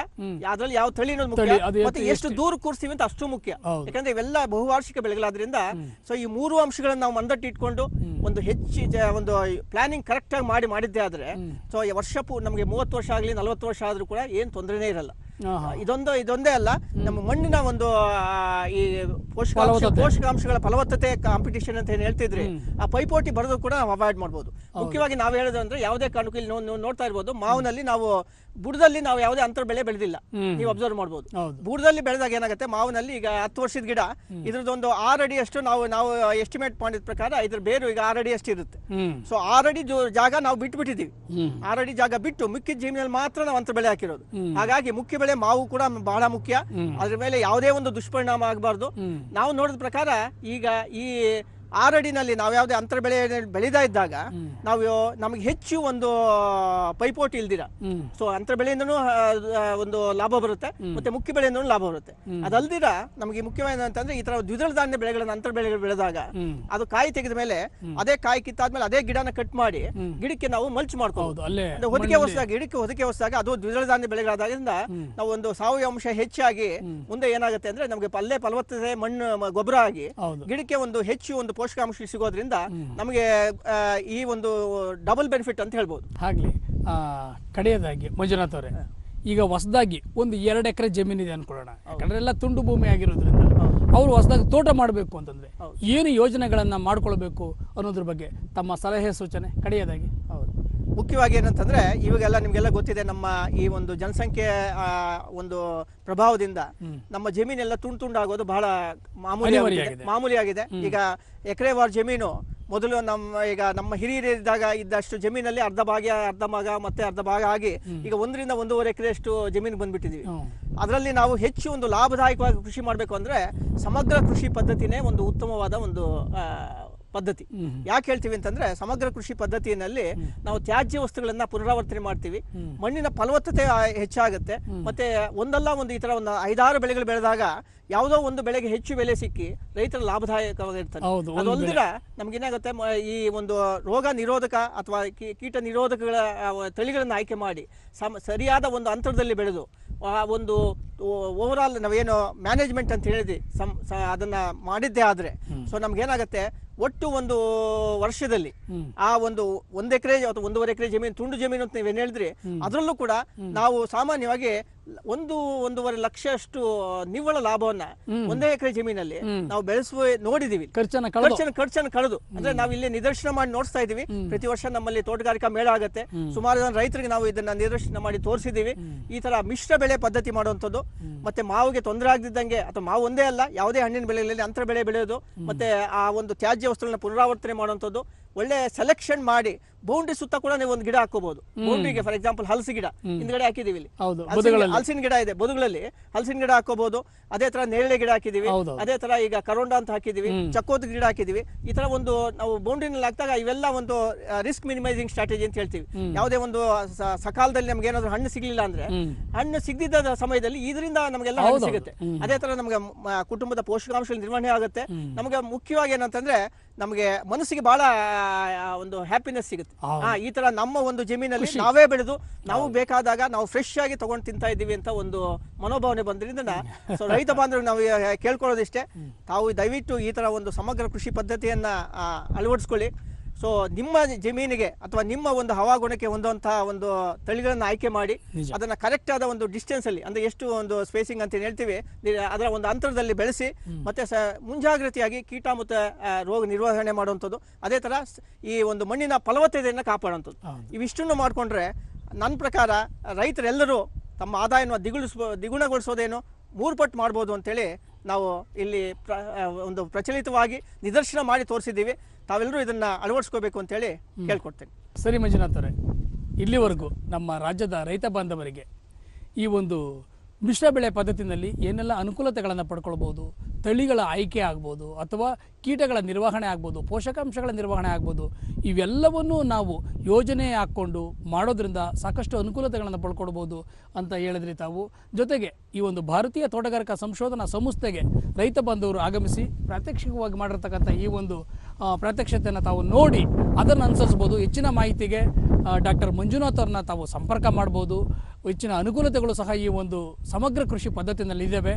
ಅದ್ರಲ್ಲಿ ಯಾವ ತಳಿ ಅನ್ನೋದು ಮುಖ್ಯ. ಮತ್ತೆ ಎಷ್ಟು- ದೂರ ಕೂರಿಸ್ತೀವಿ ಅಂತ ಅಷ್ಟು ಮುಖ್ಯ. ಯಾಕಂದ್ರೆ ಇವೆಲ್ಲ ಬಹುವಾರ್ಷಿಕ ಬೆಳೆಗಳಾದ್ರಿಂದ ಸೊ ಈ ಮೂರು ಅಂಶಗಳನ್ನ ನಾವು ಮಂದಟ್ಟಿಟ್ಕೊಂಡು ಒಂದು ಹೆಚ್ಚು ಒಂದು ಪ್ಲಾನಿಂಗ್ ಕರೆಕ್ಟ್ ಆಗಿ ಮಾಡಿ ಮಾಡಿದ್ದೆ ಆದರೆ ಸೊ ವರ್ಷ ಪೂ ನಮಗೆ ಮೂವತ್ತು ವರ್ಷ ಆಗಲಿ ನಲವತ್ತು ವರ್ಷ ಆದ್ರೂ ಕೂಡ ಏನು ತೊಂದರೆನೇ ಇರಲ್ಲ. ಇದೊಂದು ಇದೊಂದೇ ಅಲ್ಲ ನಮ್ಮ ಮಣ್ಣಿನ ಒಂದು ಈ ಪೋಷಕಾಂಶ ಪೋಷಕಾಂಶಗಳ ಫಲವತ್ತತೆ ಕಾಂಪಿಟೇಷನ್ ಅಂತ ಏನ್ ಹೇಳ್ತಿದ್ರಿ ಆ ಪೈಪೋಟಿ ಬರೋದು ಕೂಡ ನಾವು ಅವಾಯ್ಡ್ ಮಾಡ್ಬೋದು. ಮುಖ್ಯವಾಗಿ ನಾವು ಹೇಳೋದು ಅಂದ್ರೆ ಯಾವುದೇ ಕಾರಣಕ್ಕೂ ಇಲ್ಲಿ ನೋಡ್ತಾ ಇರ್ಬೋದು. ಮಾವಿನಲ್ಲಿ ನಾವು ಬುಡದಲ್ಲಿ ನಾವು ಯಾವುದೇ ಅಂತರ ಬೆಳೆ ಬೆಳೆದಿಲ್ಲ. ನೀವು ಅಬ್ಸರ್ವ್ ಮಾಡ್ಬೋದು. ಬುಡದಲ್ಲಿ ಬೆಳೆದಾಗ ಏನಾಗುತ್ತೆ ಮಾವಿನಲ್ಲಿ ಈಗ ಹತ್ತು ವರ್ಷದ ಗಿಡ ಇದ್ರದೊಂದು ಆರ್ ಅಡಿ ಅಷ್ಟು ನಾವು ನಾವು ಎಸ್ಟಿಮೇಟ್ ಮಾಡಿದ ಪ್ರಕಾರ ಇದ್ರ ಬೇರು ಈಗ ಆರ್ ಅಡಿ ಅಷ್ಟು ಇರುತ್ತೆ ಸೊ ಆರ್ ಅಡಿ ಜಾಗ ನಾವು ಬಿಟ್ಟು ಬಿಟ್ಟಿದ್ದೀವಿ ಆರ್ ಅಡಿ ಜಾಗ ಬಿಟ್ಟು ಮಿಕ್ಕಿದ ಜಮೀನಲ್ಲಿ ಮಾತ್ರ ನಾವು ಅಂತರ ಬೆಳೆ ಹಾಕಿರೋದು. ಹಾಗಾಗಿ ಮುಖ್ಯ ಬೆಳೆ ಮಾವು ಕೂಡ ಬಹಳ ಮುಖ್ಯ. ಅದ್ರ ಮೇಲೆ ಯಾವುದೇ ಒಂದು ದುಷ್ಪರಿಣಾಮ ಆಗಬಾರ್ದು. ನಾವು ನೋಡಿದ ಪ್ರಕಾರ ಈಗ ಈ ಆರಡಿನಲ್ಲಿ ನಾವು ಯಾವುದೇ ಅಂತರ ಬೆಳೆ ಬೆಳೀತಾ ಇದ್ದಾಗ ನಾವು ನಮಗೆ ಹೆಚ್ಚು ಒಂದು ಪೈಪೋಟಿ ಇಲ್ದಿರ. ಸೊ ಅಂತರ ಬೆಳೆಯಿಂದನೂ ಆ, ಒಂದು ಲಾಭ ಬರುತ್ತೆ. ಮತ್ತೆ ಮುಖ್ಯ ಬೆಳೆಯಿಂದನೂ ಲಾಭ ಬರುತ್ತೆ. ಅದಲ್ದಿರ ನಮಗೆ ಮುಖ್ಯವಾದ ಅಂತಂದ್ರೆ ಈ ತರ ದ್ವಿದಳ ಧಾನ್ಯ ಬೆಳೆಗಳನ್ನ ಅಂತರ ಬೆಳೆಗಳು ಬೆಳೆದಾಗ ಅದು ಕಾಯಿ ತೆಗೆದ ಮೇಲೆ ಅದೇ ಕಾಯಿ ಕಿತ್ತಾದ್ಮೇಲೆ ಅದೇ ಗಿಡನ ಕಟ್ ಮಾಡಿ ಗಿಡಕ್ಕೆ ನಾವು ಮಲ್ಚ್ ಮಾಡ್ಕೋಬಹುದು ಹೊದಿಕೆ ಹೊಸದಾಗ ಗಿಡಕ್ಕೆ ಹೊದಿಕೆ ಹೊಸದಾಗ ಅದು ದ್ವಿದಳ ಧಾನ್ಯ ಬೆಳೆಗಳಾದಾಗಿಂದ ನಾವು ಒಂದು ಸಾವಯವ ಅಂಶ ಹೆಚ್ಚಾಗಿ ಮುಂದೆ ಏನಾಗುತ್ತೆ ಅಂದ್ರೆ ನಮಗೆ ಅಲ್ಲೇ ಫಲವತ್ತತೆ ಮಣ್ಣು ಗೊಬ್ಬರ ಆಗಿ ಗಿಡಕ್ಕೆ ಒಂದು ಹೆಚ್ಚು ಒಂದು ಪೋಷಕಾಂಶ ಸಿಗೋದ್ರಿಂದ ನಮಗೆ ಈ ಒಂದು ಡಬಲ್ ಬೆನಿಫಿಟ್ ಅಂತ ಹೇಳ್ಬೋದು. ಆಗ್ಲಿ ಆ, ಕಡೆಯದಾಗಿ ಮಂಜುನಾಥ್ ಅವರೇ ಈಗ ಹೊಸದಾಗಿ ಒಂದು ಎರಡು ಎಕರೆ ಜಮೀನಿದೆ ಅನ್ಕೊಳ್ಳೋಣ. ಯಾಕಂದ್ರೆ ಎಲ್ಲ ತುಂಡು ಭೂಮಿ ಆಗಿರೋದ್ರಿಂದ ಅವರು ಹೊಸದಾಗಿ ತೋಟ ಮಾಡಬೇಕು ಅಂತಂದ್ರೆ ಏನು ಯೋಜನೆಗಳನ್ನ ಮಾಡ್ಕೊಳ್ಬೇಕು ಅನ್ನೋದ್ರ ಬಗ್ಗೆ ತಮ್ಮ ಸಲಹೆ ಸೂಚನೆ ಕಡೆಯದಾಗಿ. ಹೌದು. ಮುಖ್ಯವಾಗಿ ಏನಂತಂದ್ರೆ ಇವಾಗೆಲ್ಲ ನಿಮ್ಗೆಲ್ಲ ಗೊತ್ತಿದೆ ನಮ್ಮ ಈ ಒಂದು ಜನಸಂಖ್ಯೆ ಒಂದು ಪ್ರಭಾವದಿಂದ ನಮ್ಮ ಜಮೀನೆಲ್ಲ ತುಂಡು ತುಂಡಾಗೋದು ಬಹಳ ಮಾಮೂಲಿ ಮಾಮೂಲಿ ಆಗಿದೆ. ಈಗ ಎಕರೆವಾರ್ ಜಮೀನು ಮೊದಲು ನಮ್ಮ ಈಗ ನಮ್ಮ ಹಿರಿಯರಿದ್ದಾಗ ಇದ್ದಷ್ಟು ಜಮೀನಲ್ಲಿ ಅರ್ಧ ಭಾಗ ಅರ್ಧ ಭಾಗ ಮತ್ತೆ ಅರ್ಧ ಭಾಗ ಆಗಿ ಈಗ ಒಂದರಿಂದ ಒಂದೂವರೆ ಎಕರೆಯಷ್ಟು ಜಮೀನು ಬಂದ್ಬಿಟ್ಟಿದೀವಿ. ಅದರಲ್ಲಿ ನಾವು ಹೆಚ್ಚು ಒಂದು ಲಾಭದಾಯಕವಾಗಿ ಕೃಷಿ ಮಾಡಬೇಕು ಅಂದ್ರೆ ಸಮಗ್ರ ಕೃಷಿ ಪದ್ಧತಿನೇ ಒಂದು ಉತ್ತಮವಾದ ಒಂದು ಆ, ಪದ್ಧತಿ. ಯಾಕೆ ಹೇಳ್ತೀವಿ ಅಂತಂದ್ರೆ ಸಮಗ್ರ ಕೃಷಿ ಪದ್ಧತಿಯಲ್ಲಿ ನಾವು ತ್ಯಾಜ್ಯ ವಸ್ತುಗಳನ್ನ ಪುನರಾವರ್ತನೆ ಮಾಡ್ತೀವಿ. ಮಣ್ಣಿನ ಫಲವತ್ತತೆ ಹೆಚ್ಚಾಗುತ್ತೆ. ಮತ್ತೆ ಒಂದಲ್ಲ ಒಂದು ಈ ತರ ಒಂದು ಐದಾರು ಬೆಳೆಗಳು ಬೆಳೆದಾಗ ಯಾವುದೋ ಒಂದು ಬೆಳೆಗೆ ಹೆಚ್ಚು ಬೆಲೆ ಸಿಕ್ಕಿ ರೈತರ ಲಾಭದಾಯಕವಾಗಿರ್ತಾರೆ. ಅದೊಂದಿರ ನಮ್ಗೆ ಏನಾಗುತ್ತೆ ಈ ಒಂದು ರೋಗ ನಿರೋಧಕ ಅಥವಾ ಕೀಟ ನಿರೋಧಕಗಳ ತಳಿಗಳನ್ನು ಆಯ್ಕೆ ಮಾಡಿ ಸಮ ಸರಿಯಾದ ಒಂದು ಅಂತರದಲ್ಲಿ ಬೆಳೆದು ಒಂದು ಓವರ್ ಆಲ್ ನಾವೇನು ಮ್ಯಾನೇಜ್ಮೆಂಟ್ ಅಂತ ಹೇಳಿದ್ವಿ. ಸಮ್ ಅದನ್ನ ಮಾಡಿದ್ದೇ ಆದ್ರೆ. ಸೊ ನಮ್ಗೇನಾಗತ್ತೆ ಒಟ್ಟು ಒಂದು ವರ್ಷದಲ್ಲಿ ಆ ಒಂದು ಒಂದ್ ಎಕರೆ ಅಥವಾ ಒಂದೂವರೆ ಎಕರೆ ಜಮೀನು ತುಂಡು ಜಮೀನು ಅಂತ ನೀವೇನು ಹೇಳಿದ್ರಿ ಅದರಲ್ಲೂ ಕೂಡ ನಾವು ಸಾಮಾನ್ಯವಾಗಿ ಒಂದು ಒಂದೂವರೆ ಲಕ್ಷ ಅಷ್ಟು ನಿವ್ವಳ ಲಾಭವನ್ನ ಒಂದೇ ಎಕರೆ ಜಮೀನಲ್ಲಿ ನಾವು ಬೆಳೆಸುವ ನೋಡಿದೀವಿ. ಖರ್ಚನ್ನ ಕಳೆದು. ಖರ್ಚನ್ನು ಖರ್ಚನ್ನು ಕಳೆದು. ಅಂದ್ರೆ ನಾವು ಇಲ್ಲಿ ನಿದರ್ಶನ ಮಾಡಿ ನೋಡ್ತಾ ಇದೀವಿ. ಪ್ರತಿ ವರ್ಷ ನಮ್ಮಲ್ಲಿ ತೋಟಗಾರಿಕಾ ಮೇಳ ಆಗುತ್ತೆ. ಸುಮಾರು ಜನ ರೈತರಿಗೆ ನಾವು ಇದನ್ನ ನಿದರ್ಶನ ಮಾಡಿ ತೋರಿಸಿದೀವಿ. ಈ ತರ ಮಿಶ್ರ ಬೆಳೆ ಪದ್ಧತಿ ಮಾಡುವಂಥದ್ದು. ಮತ್ತೆ ಮಾವಿಗೆ ತೊಂದರೆ ಆಗದಿದ್ದಂಗೆ ಅಥವಾ ಮಾವು ಒಂದೇ ಅಲ್ಲ ಯಾವುದೇ ಹಣ್ಣಿನ ಬೆಳೆಗಳಲ್ಲಿ ಅಂತರ ಬೆಳೆ ಬೆಳೆಯೋದು. ಮತ್ತೆ ಆ ಒಂದು ತ್ಯಾಜ್ಯ ವಸ್ತುಗಳನ್ನ ಪುನರಾವರ್ತನೆ ಮಾಡುವಂಥದ್ದು ಒಳ್ಳೆ ಸೆಲೆಕ್ಷನ್ ಮಾಡಿ ಬೌಂಡ್ರಿ ಸುತ್ತ ಕೂಡ ನೀವು ಒಂದು ಗಿಡ ಹಾಕೋಬಹುದು ಬೌಂಡ್ರಿಗೆ ಫಾರ್ ಎಕ್ಸಾಂಪಲ್ ಹಲಸಿ ಗಿಡ. ಹಿಂದ್ಗಡೆ ಹಾಕಿದೀವಿ ಇಲ್ಲಿ. ಹಲಸಿನ- ಗಿಡ ಇದೆ. ಬದುಗಳಲ್ಲಿ ಹಲಸಿನ ಗಿಡ ಹಾಕೋಬಹುದು ಅದೇ ತರ ನೇರಳೆ ಗಿಡ ಹಾಕಿದೀವಿ ಅದೇ ತರ ಈಗ ಕರೋಂಡ ಅಂತ ಹಾಕಿದೀವಿ ಚಕ್ಕೋತ್ ಗಿಡ ಹಾಕಿದೀವಿ ಈ ತರ ಒಂದು ನಾವು ಬೌಂಡ್ರಿನಲ್ಲಿ ಹಾಕಿದಾಗ ಇವೆಲ್ಲ ಒಂದು ರಿಸ್ಕ್ ಮಿನಿಮೈಸಿಂಗ್ ಸ್ಟ್ರಾಟಜಿ ಅಂತ ಹೇಳ್ತೀವಿ. ಯಾವುದೇ ಒಂದು ಸಕಾಲದಲ್ಲಿ ನಮ್ಗೆ ಏನಾದ್ರು ಹಣ್ಣು ಸಿಗ್ಲಿಲ್ಲ ಅಂದ್ರೆ ಹಣ್ಣು ಸಿಗದಿದ್ದ ಸಮಯದಲ್ಲಿ ಇದರಿಂದ ನಮಗೆಲ್ಲ ಹಣ್ಣು. ಸಿಗುತ್ತೆ. ಅದೇ ತರ ನಮಗೆ ಕುಟುಂಬದ ಪೋಷಕಾಂಶ ನಿರ್ವಹಣೆ ಆಗುತ್ತೆ. ನಮಗೆ ಮುಖ್ಯವಾಗಿ ಏನಂತಂದ್ರೆ ನಮಗೆ ಮನಸ್ಸಿಗೆ ಬಹಳ ಒಂದು ಹ್ಯಾಪಿನೆಸ್ ಸಿಗುತ್ತೆ. ಆ, ಈ ತರ ನಮ್ಮ ಒಂದು ಜಮೀನಲ್ಲಿ ನಾವೇ ಬೆಳೆದು ನಾವು ಬೇಕಾದಾಗ ನಾವು ಫ್ರೆಶ್ ಆಗಿ ತಗೊಂಡು ತಿಂತಾ ಇದ್ದೀವಿ ಅಂತ ಒಂದು ಮನೋಭಾವನೆ ಬಂದ್ರಿಂದ *laughs* ಸೊ ರೈತ ಬಾಂಧವರು ನಾವು ಕೇಳ್ಕೊಳ್ಳೋದಿಷ್ಟೇ. ತಾವು ದಯವಿಟ್ಟು ಈ ತರ ಒಂದು ಸಮಗ್ರ ಕೃಷಿ ಪದ್ಧತಿಯನ್ನ ಆ, ಅಳವಡಿಸ್ಕೊಳ್ಳಿ. ಸೊ ನಿಮ್ಮ ಜಮೀನಿಗೆ ಅಥವಾ ನಿಮ್ಮ ಒಂದು ಹವಾಗುಣಕ್ಕೆ ಹೊಂದುವಂತಹ ಒಂದು ತಳಿಗಳನ್ನು ಆಯ್ಕೆ ಮಾಡಿ. ಅದನ್ನ ಕರೆಕ್ಟ್ ಆದ ಒಂದು ಡಿಸ್ಟೆನ್ಸ್ ಅಲ್ಲಿ ಅಂದ್ರೆ ಎಷ್ಟು ಒಂದು ಸ್ಪೇಸಿಂಗ್ ಅಂತ ಹೇಳ್ತೀವಿ ಅದರ ಒಂದು ಅಂತರದಲ್ಲಿ ಬೆಳೆಸಿ ಮತ್ತೆ ಮುಂಜಾಗ್ರತೆಯಾಗಿ ಕೀಟ ಮತ್ತು ರೋಗ ನಿರ್ವಹಣೆ ಮಾಡುವಂಥದ್ದು ಅದೇ ತರ ಈ ಒಂದು ಮಣ್ಣಿನ ಫಲವತ್ತತೆಯನ್ನು ಕಾಪಾಡುವಂಥದ್ದು. ಇವಿಷ್ಟನ್ನು ಮಾಡ್ಕೊಂಡ್ರೆ ನನ್ನ ಪ್ರಕಾರ ರೈತರೆಲ್ಲರೂ ತಮ್ಮ ಆದಾಯವನ್ನು ದಿಗುಳಿಸ್ಬೋ ದ್ವಿಗುಣಗೊಳಿಸೋದೇನು ಮೂರು ಪಟ್ಟು ಮಾಡ್ಬೋದು ಅಂತೇಳಿ ನಾವು ಇಲ್ಲಿ ಪ್ರ ಒಂದು ಪ್ರಚಲಿತವಾಗಿ ನಿದರ್ಶನ ಮಾಡಿ ತೋರಿಸಿದ್ದೀವಿ ತಾವೆಲ್ಲರೂ ಇದನ್ನ ಅಳವಡಿಸ್ಕೋಬೇಕು ಅಂತೇಳಿ ಕೇಳ್ಕೊಡ್ತೇನೆ. ಸರಿ ಮಂಜುನಾಥ್ ಅವರೇ ಇಲ್ಲಿವರೆಗೂ ನಮ್ಮ ರಾಜ್ಯದ ರೈತ ಬಾಂಧವರಿಗೆ ಈ ಒಂದು ಮಿಶ್ರ ಬೆಳೆ ಪದ್ಧತಿನಲ್ಲಿ ಏನೆಲ್ಲ ಅನುಕೂಲತೆಗಳನ್ನು ಪಡ್ಕೊಳ್ಬೋದು? ತಳಿಗಳ ಆಯ್ಕೆ ಆಗ್ಬೋದು ಅಥವಾ ಕೀಟಗಳ ನಿರ್ವಹಣೆ ಆಗ್ಬೋದು, ಪೋಷಕಾಂಶಗಳ ನಿರ್ವಹಣೆ ಆಗ್ಬೋದು, ಇವೆಲ್ಲವನ್ನೂ ನಾವು ಯೋಜನೆ ಹಾಕ್ಕೊಂಡು ಮಾಡೋದ್ರಿಂದ ಸಾಕಷ್ಟು ಅನುಕೂಲತೆಗಳನ್ನು ಪಡ್ಕೊಳ್ಬೋದು ಅಂತ ಹೇಳಿದ್ರಿ ತಾವು. ಜೊತೆಗೆ ಈ ಒಂದು ಭಾರತೀಯ ತೋಟಗಾರಿಕಾ ಸಂಶೋಧನಾ ಸಂಸ್ಥೆಗೆ ರೈತ ಬಾಂಧವರು ಆಗಮಿಸಿ ಪ್ರಾತ್ಯಕ್ಷಿಕವಾಗಿ ಮಾಡಿರ್ತಕ್ಕಂಥ ಈ ಒಂದು ಪ್ರಾತ್ಯಕ್ಷತೆಯನ್ನು ತಾವು ನೋಡಿ ಅದನ್ನು ಅನುಸರಿಸ್ಬೋದು. ಹೆಚ್ಚಿನ ಮಾಹಿತಿಗೆ ಡಾಕ್ಟರ್ ಮಂಜುನಾಥ್ ಅವ್ರನ್ನ ತಾವು ಸಂಪರ್ಕ ಮಾಡ್ಬೋದು. ಹೆಚ್ಚಿನ ಅನುಕೂಲತೆಗಳು ಸಹ ಈ ಒಂದು ಸಮಗ್ರ ಕೃಷಿ ಪದ್ಧತಿನಲ್ಲಿ ಇದ್ದಾವೆ.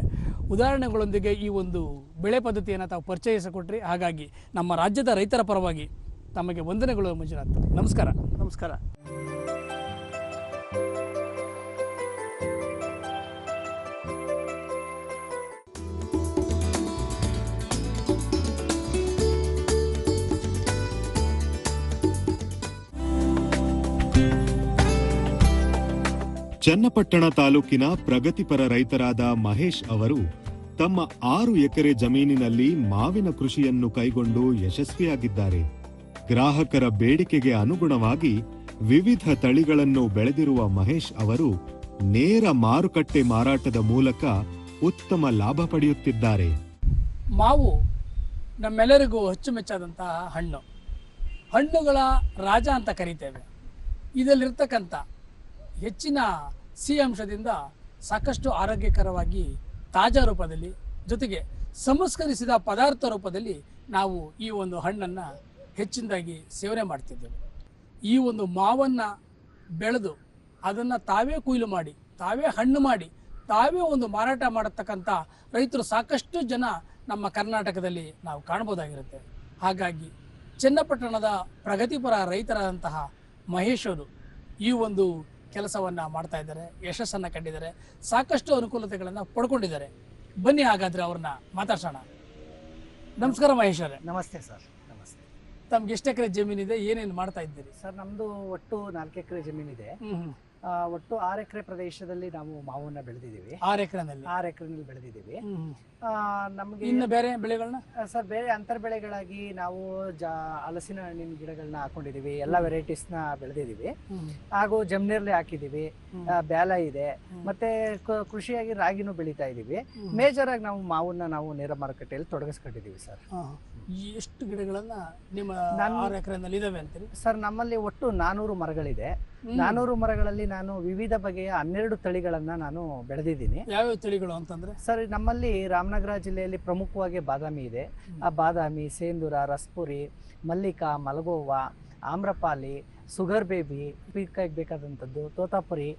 ಉದಾಹರಣೆಗಳೊಂದಿಗೆ ಈ ಒಂದು ಬೆಳೆ ಪದ್ಧತಿಯನ್ನು ತಾವು ಪರಿಚಯಿಸಿಕೊಟ್ರಿ. ಹಾಗಾಗಿ ನಮ್ಮ ರಾಜ್ಯದ ರೈತರ ಪರವಾಗಿ ತಮಗೆ ವಂದನೆಗಳು ಮಂಜುನಾಥ್. ನಮಸ್ಕಾರ. ನಮಸ್ಕಾರ. ಚನ್ನಪಟ್ಟಣ ತಾಲೂಕಿನ ಪ್ರಗತಿಪರ ರೈತರಾದ ಮಹೇಶ್ ಅವರು ತಮ್ಮ ಆರು ಎಕರೆ ಜಮೀನಿನಲ್ಲಿ ಮಾವಿನ ಕೃಷಿಯನ್ನು ಕೈಗೊಂಡು ಯಶಸ್ವಿಯಾಗಿದ್ದಾರೆ. ಗ್ರಾಹಕರ ಬೇಡಿಕೆಗೆ ಅನುಗುಣವಾಗಿ ವಿವಿಧ ತಳಿಗಳನ್ನು ಬೆಳೆದಿರುವ ಮಹೇಶ್ ಅವರು ನೇರ ಮಾರುಕಟ್ಟೆ ಮಾರಾಟದ ಮೂಲಕ ಉತ್ತಮ ಲಾಭ ಪಡೆಯುತ್ತಿದ್ದಾರೆ. ಮಾವು ನಮ್ಮೆಲ್ಲರಿಗೂ ಅಚ್ಚುಮೆಚ್ಚಾದಂತಹ ಹಣ್ಣು. ಹಣ್ಣುಗಳ ರಾಜ ಅಂತ ಕರಿತೇವೆ. ಇದರಲ್ಲಿರ್ತಕ್ಕಂಥ ಹೆಚ್ಚಿನ ಸಿಹಿ ಅಂಶದಿಂದ ಸಾಕಷ್ಟು ಆರೋಗ್ಯಕರವಾಗಿ ತಾಜಾ ರೂಪದಲ್ಲಿ ಜೊತೆಗೆ ಸಂಸ್ಕರಿಸಿದ ಪದಾರ್ಥ ರೂಪದಲ್ಲಿ ನಾವು ಈ ಒಂದು ಹಣ್ಣನ್ನು ಹೆಚ್ಚಿನದಾಗಿ ಸೇವನೆ ಮಾಡ್ತಿದ್ದೇವೆ. ಈ ಒಂದು ಮಾವನ್ನು ಬೆಳೆದು ಅದನ್ನು ತಾವೇ ಕೊಯ್ಲು ಮಾಡಿ, ತಾವೇ ಹಣ್ಣು ಮಾಡಿ, ತಾವೇ ಒಂದು ಮಾರಾಟ ಮಾಡತಕ್ಕಂಥ ರೈತರು ಸಾಕಷ್ಟು ಜನ ನಮ್ಮ ಕರ್ನಾಟಕದಲ್ಲಿ ನಾವು ಕಾಣ್ಬೋದಾಗಿರುತ್ತೆ ಹಾಗಾಗಿ ಚನ್ನಪಟ್ಟಣದ ಪ್ರಗತಿಪರ ರೈತರಾದಂತಹ ಮಹೇಶ್ ಅವರು ಈ ಒಂದು ಕೆಲಸವನ್ನು ಮಾಡ್ತಾ ಇದ್ದಾರೆ ಯಶಸ್ಸನ್ನು ಕಂಡಿದ್ದಾರೆ ಸಾಕಷ್ಟು ಅನುಕೂಲತೆಗಳನ್ನು ಪಡ್ಕೊಂಡಿದ್ದಾರೆ. ಬನ್ನಿ ಹಾಗಾದ್ರೆ ಅವ್ರನ್ನ ಮಾತಾಡ್ಸೋಣ. ನಮಸ್ಕಾರ ಮಹೇಶ್ ಅವರೇ. ನಮಸ್ತೆ ಸರ್ ನಮಸ್ತೆ. ತಮ್ಗೆ ಎಷ್ಟು ಎಕರೆ ಜಮೀನಿದೆ ಏನೇನು ಮಾಡ್ತಾ ಇದ್ದೀರಿ? ಸರ್ ನಮ್ಮದು ಒಟ್ಟು ನಾಲ್ಕು ಎಕರೆ ಜಮೀನಿದೆ. ಒಟ್ಟು ಆರು ಎಕರೆ ಪ್ರದೇಶದಲ್ಲಿ ನಾವು ಮಾವನ್ನ ಬೆಳೆದಿದ್ದೀವಿ. ಆರು ಎಕರೆನಲ್ಲಿ? ಆರು ಎಕರೆನಲ್ಲಿ ಬೆಳೆದಿದ್ದೀವಿ. ನಮ್ಗೆ ಇನ್ನು ಬೇರೆ ಬೆಳೆಗಳನ್ನ? ಸರ್ ಬೇರೆ ಅಂತರ್ ಬೆಳೆಗಳಾಗಿ ನಾವು ಜಾ ಹಲಸಿನ ಹಣ್ಣಿನ ಗಿಡಗಳನ್ನ ಹಾಕೊಂಡಿದೀವಿ ಎಲ್ಲ ವೆರೈಟೀಸ್ನ ಬೆಳೆದಿದ್ದೀವಿ. ಹಾಗೂ ಜಮ್ನೇರ್ಲೆ ಹಾಕಿದೀವಿ ಬ್ಯಾಲ ಇದೆ. ಮತ್ತೆ ಕೃಷಿಯಾಗಿ ರಾಗಿನೂ ಬೆಳೀತಾ ಇದ್ದೀವಿ. ಮೇಜರ್ ಆಗಿ ನಾವು ಮಾವನ್ನ ನಾವು ನೇರ ಮಾರುಕಟ್ಟೆಯಲ್ಲಿ ತೊಡಗಿಸ್ಕೊಂಡಿದ್ದೀವಿ ಸರ್. ಎಷ್ಟು ಗಿಡಗಳನ್ನ ನಿಮ್ಮ ಆರು ಎಕರೆನಲ್ಲಿ ಇದಾವೆ ಅಂತೀರಿ? ಸರ್ ನಮ್ಮಲ್ಲಿ ಒಟ್ಟು ನಾನೂರು ಮರಗಳಿದೆ. ನಾನೂರು ಮರಗಳಲ್ಲಿ ನಾನು ವಿವಿಧ ಬಗೆಯ ಹನ್ನೆರಡು ತಳಿಗಳನ್ನ ನಾನು ಬೆಳೆದಿದ್ದೀನಿ. ಯಾವ್ಯಾವ ತಳಿಗಳು ಅಂತಂದ್ರೆ? ಸರ್ ನಮ್ಮಲ್ಲಿ ರಾಮನಗರ ಜಿಲ್ಲೆಯಲ್ಲಿ ಪ್ರಮುಖವಾಗಿ ಬಾದಾಮಿ ಇದೆ. ಆ ಬಾದಾಮಿ ಸೇಂದೂರ ರಸ್ಪುರಿ ಮಲ್ಲಿಕಾ ಮಲಗೋವ ಆಮ್ರಪಾಲಿ ಸುಗರ್ ಬೇಬಿ ಪೀಕಾಗಿ ಬೇಕಾದಂಥದ್ದು ತೋತಾಪುರಿ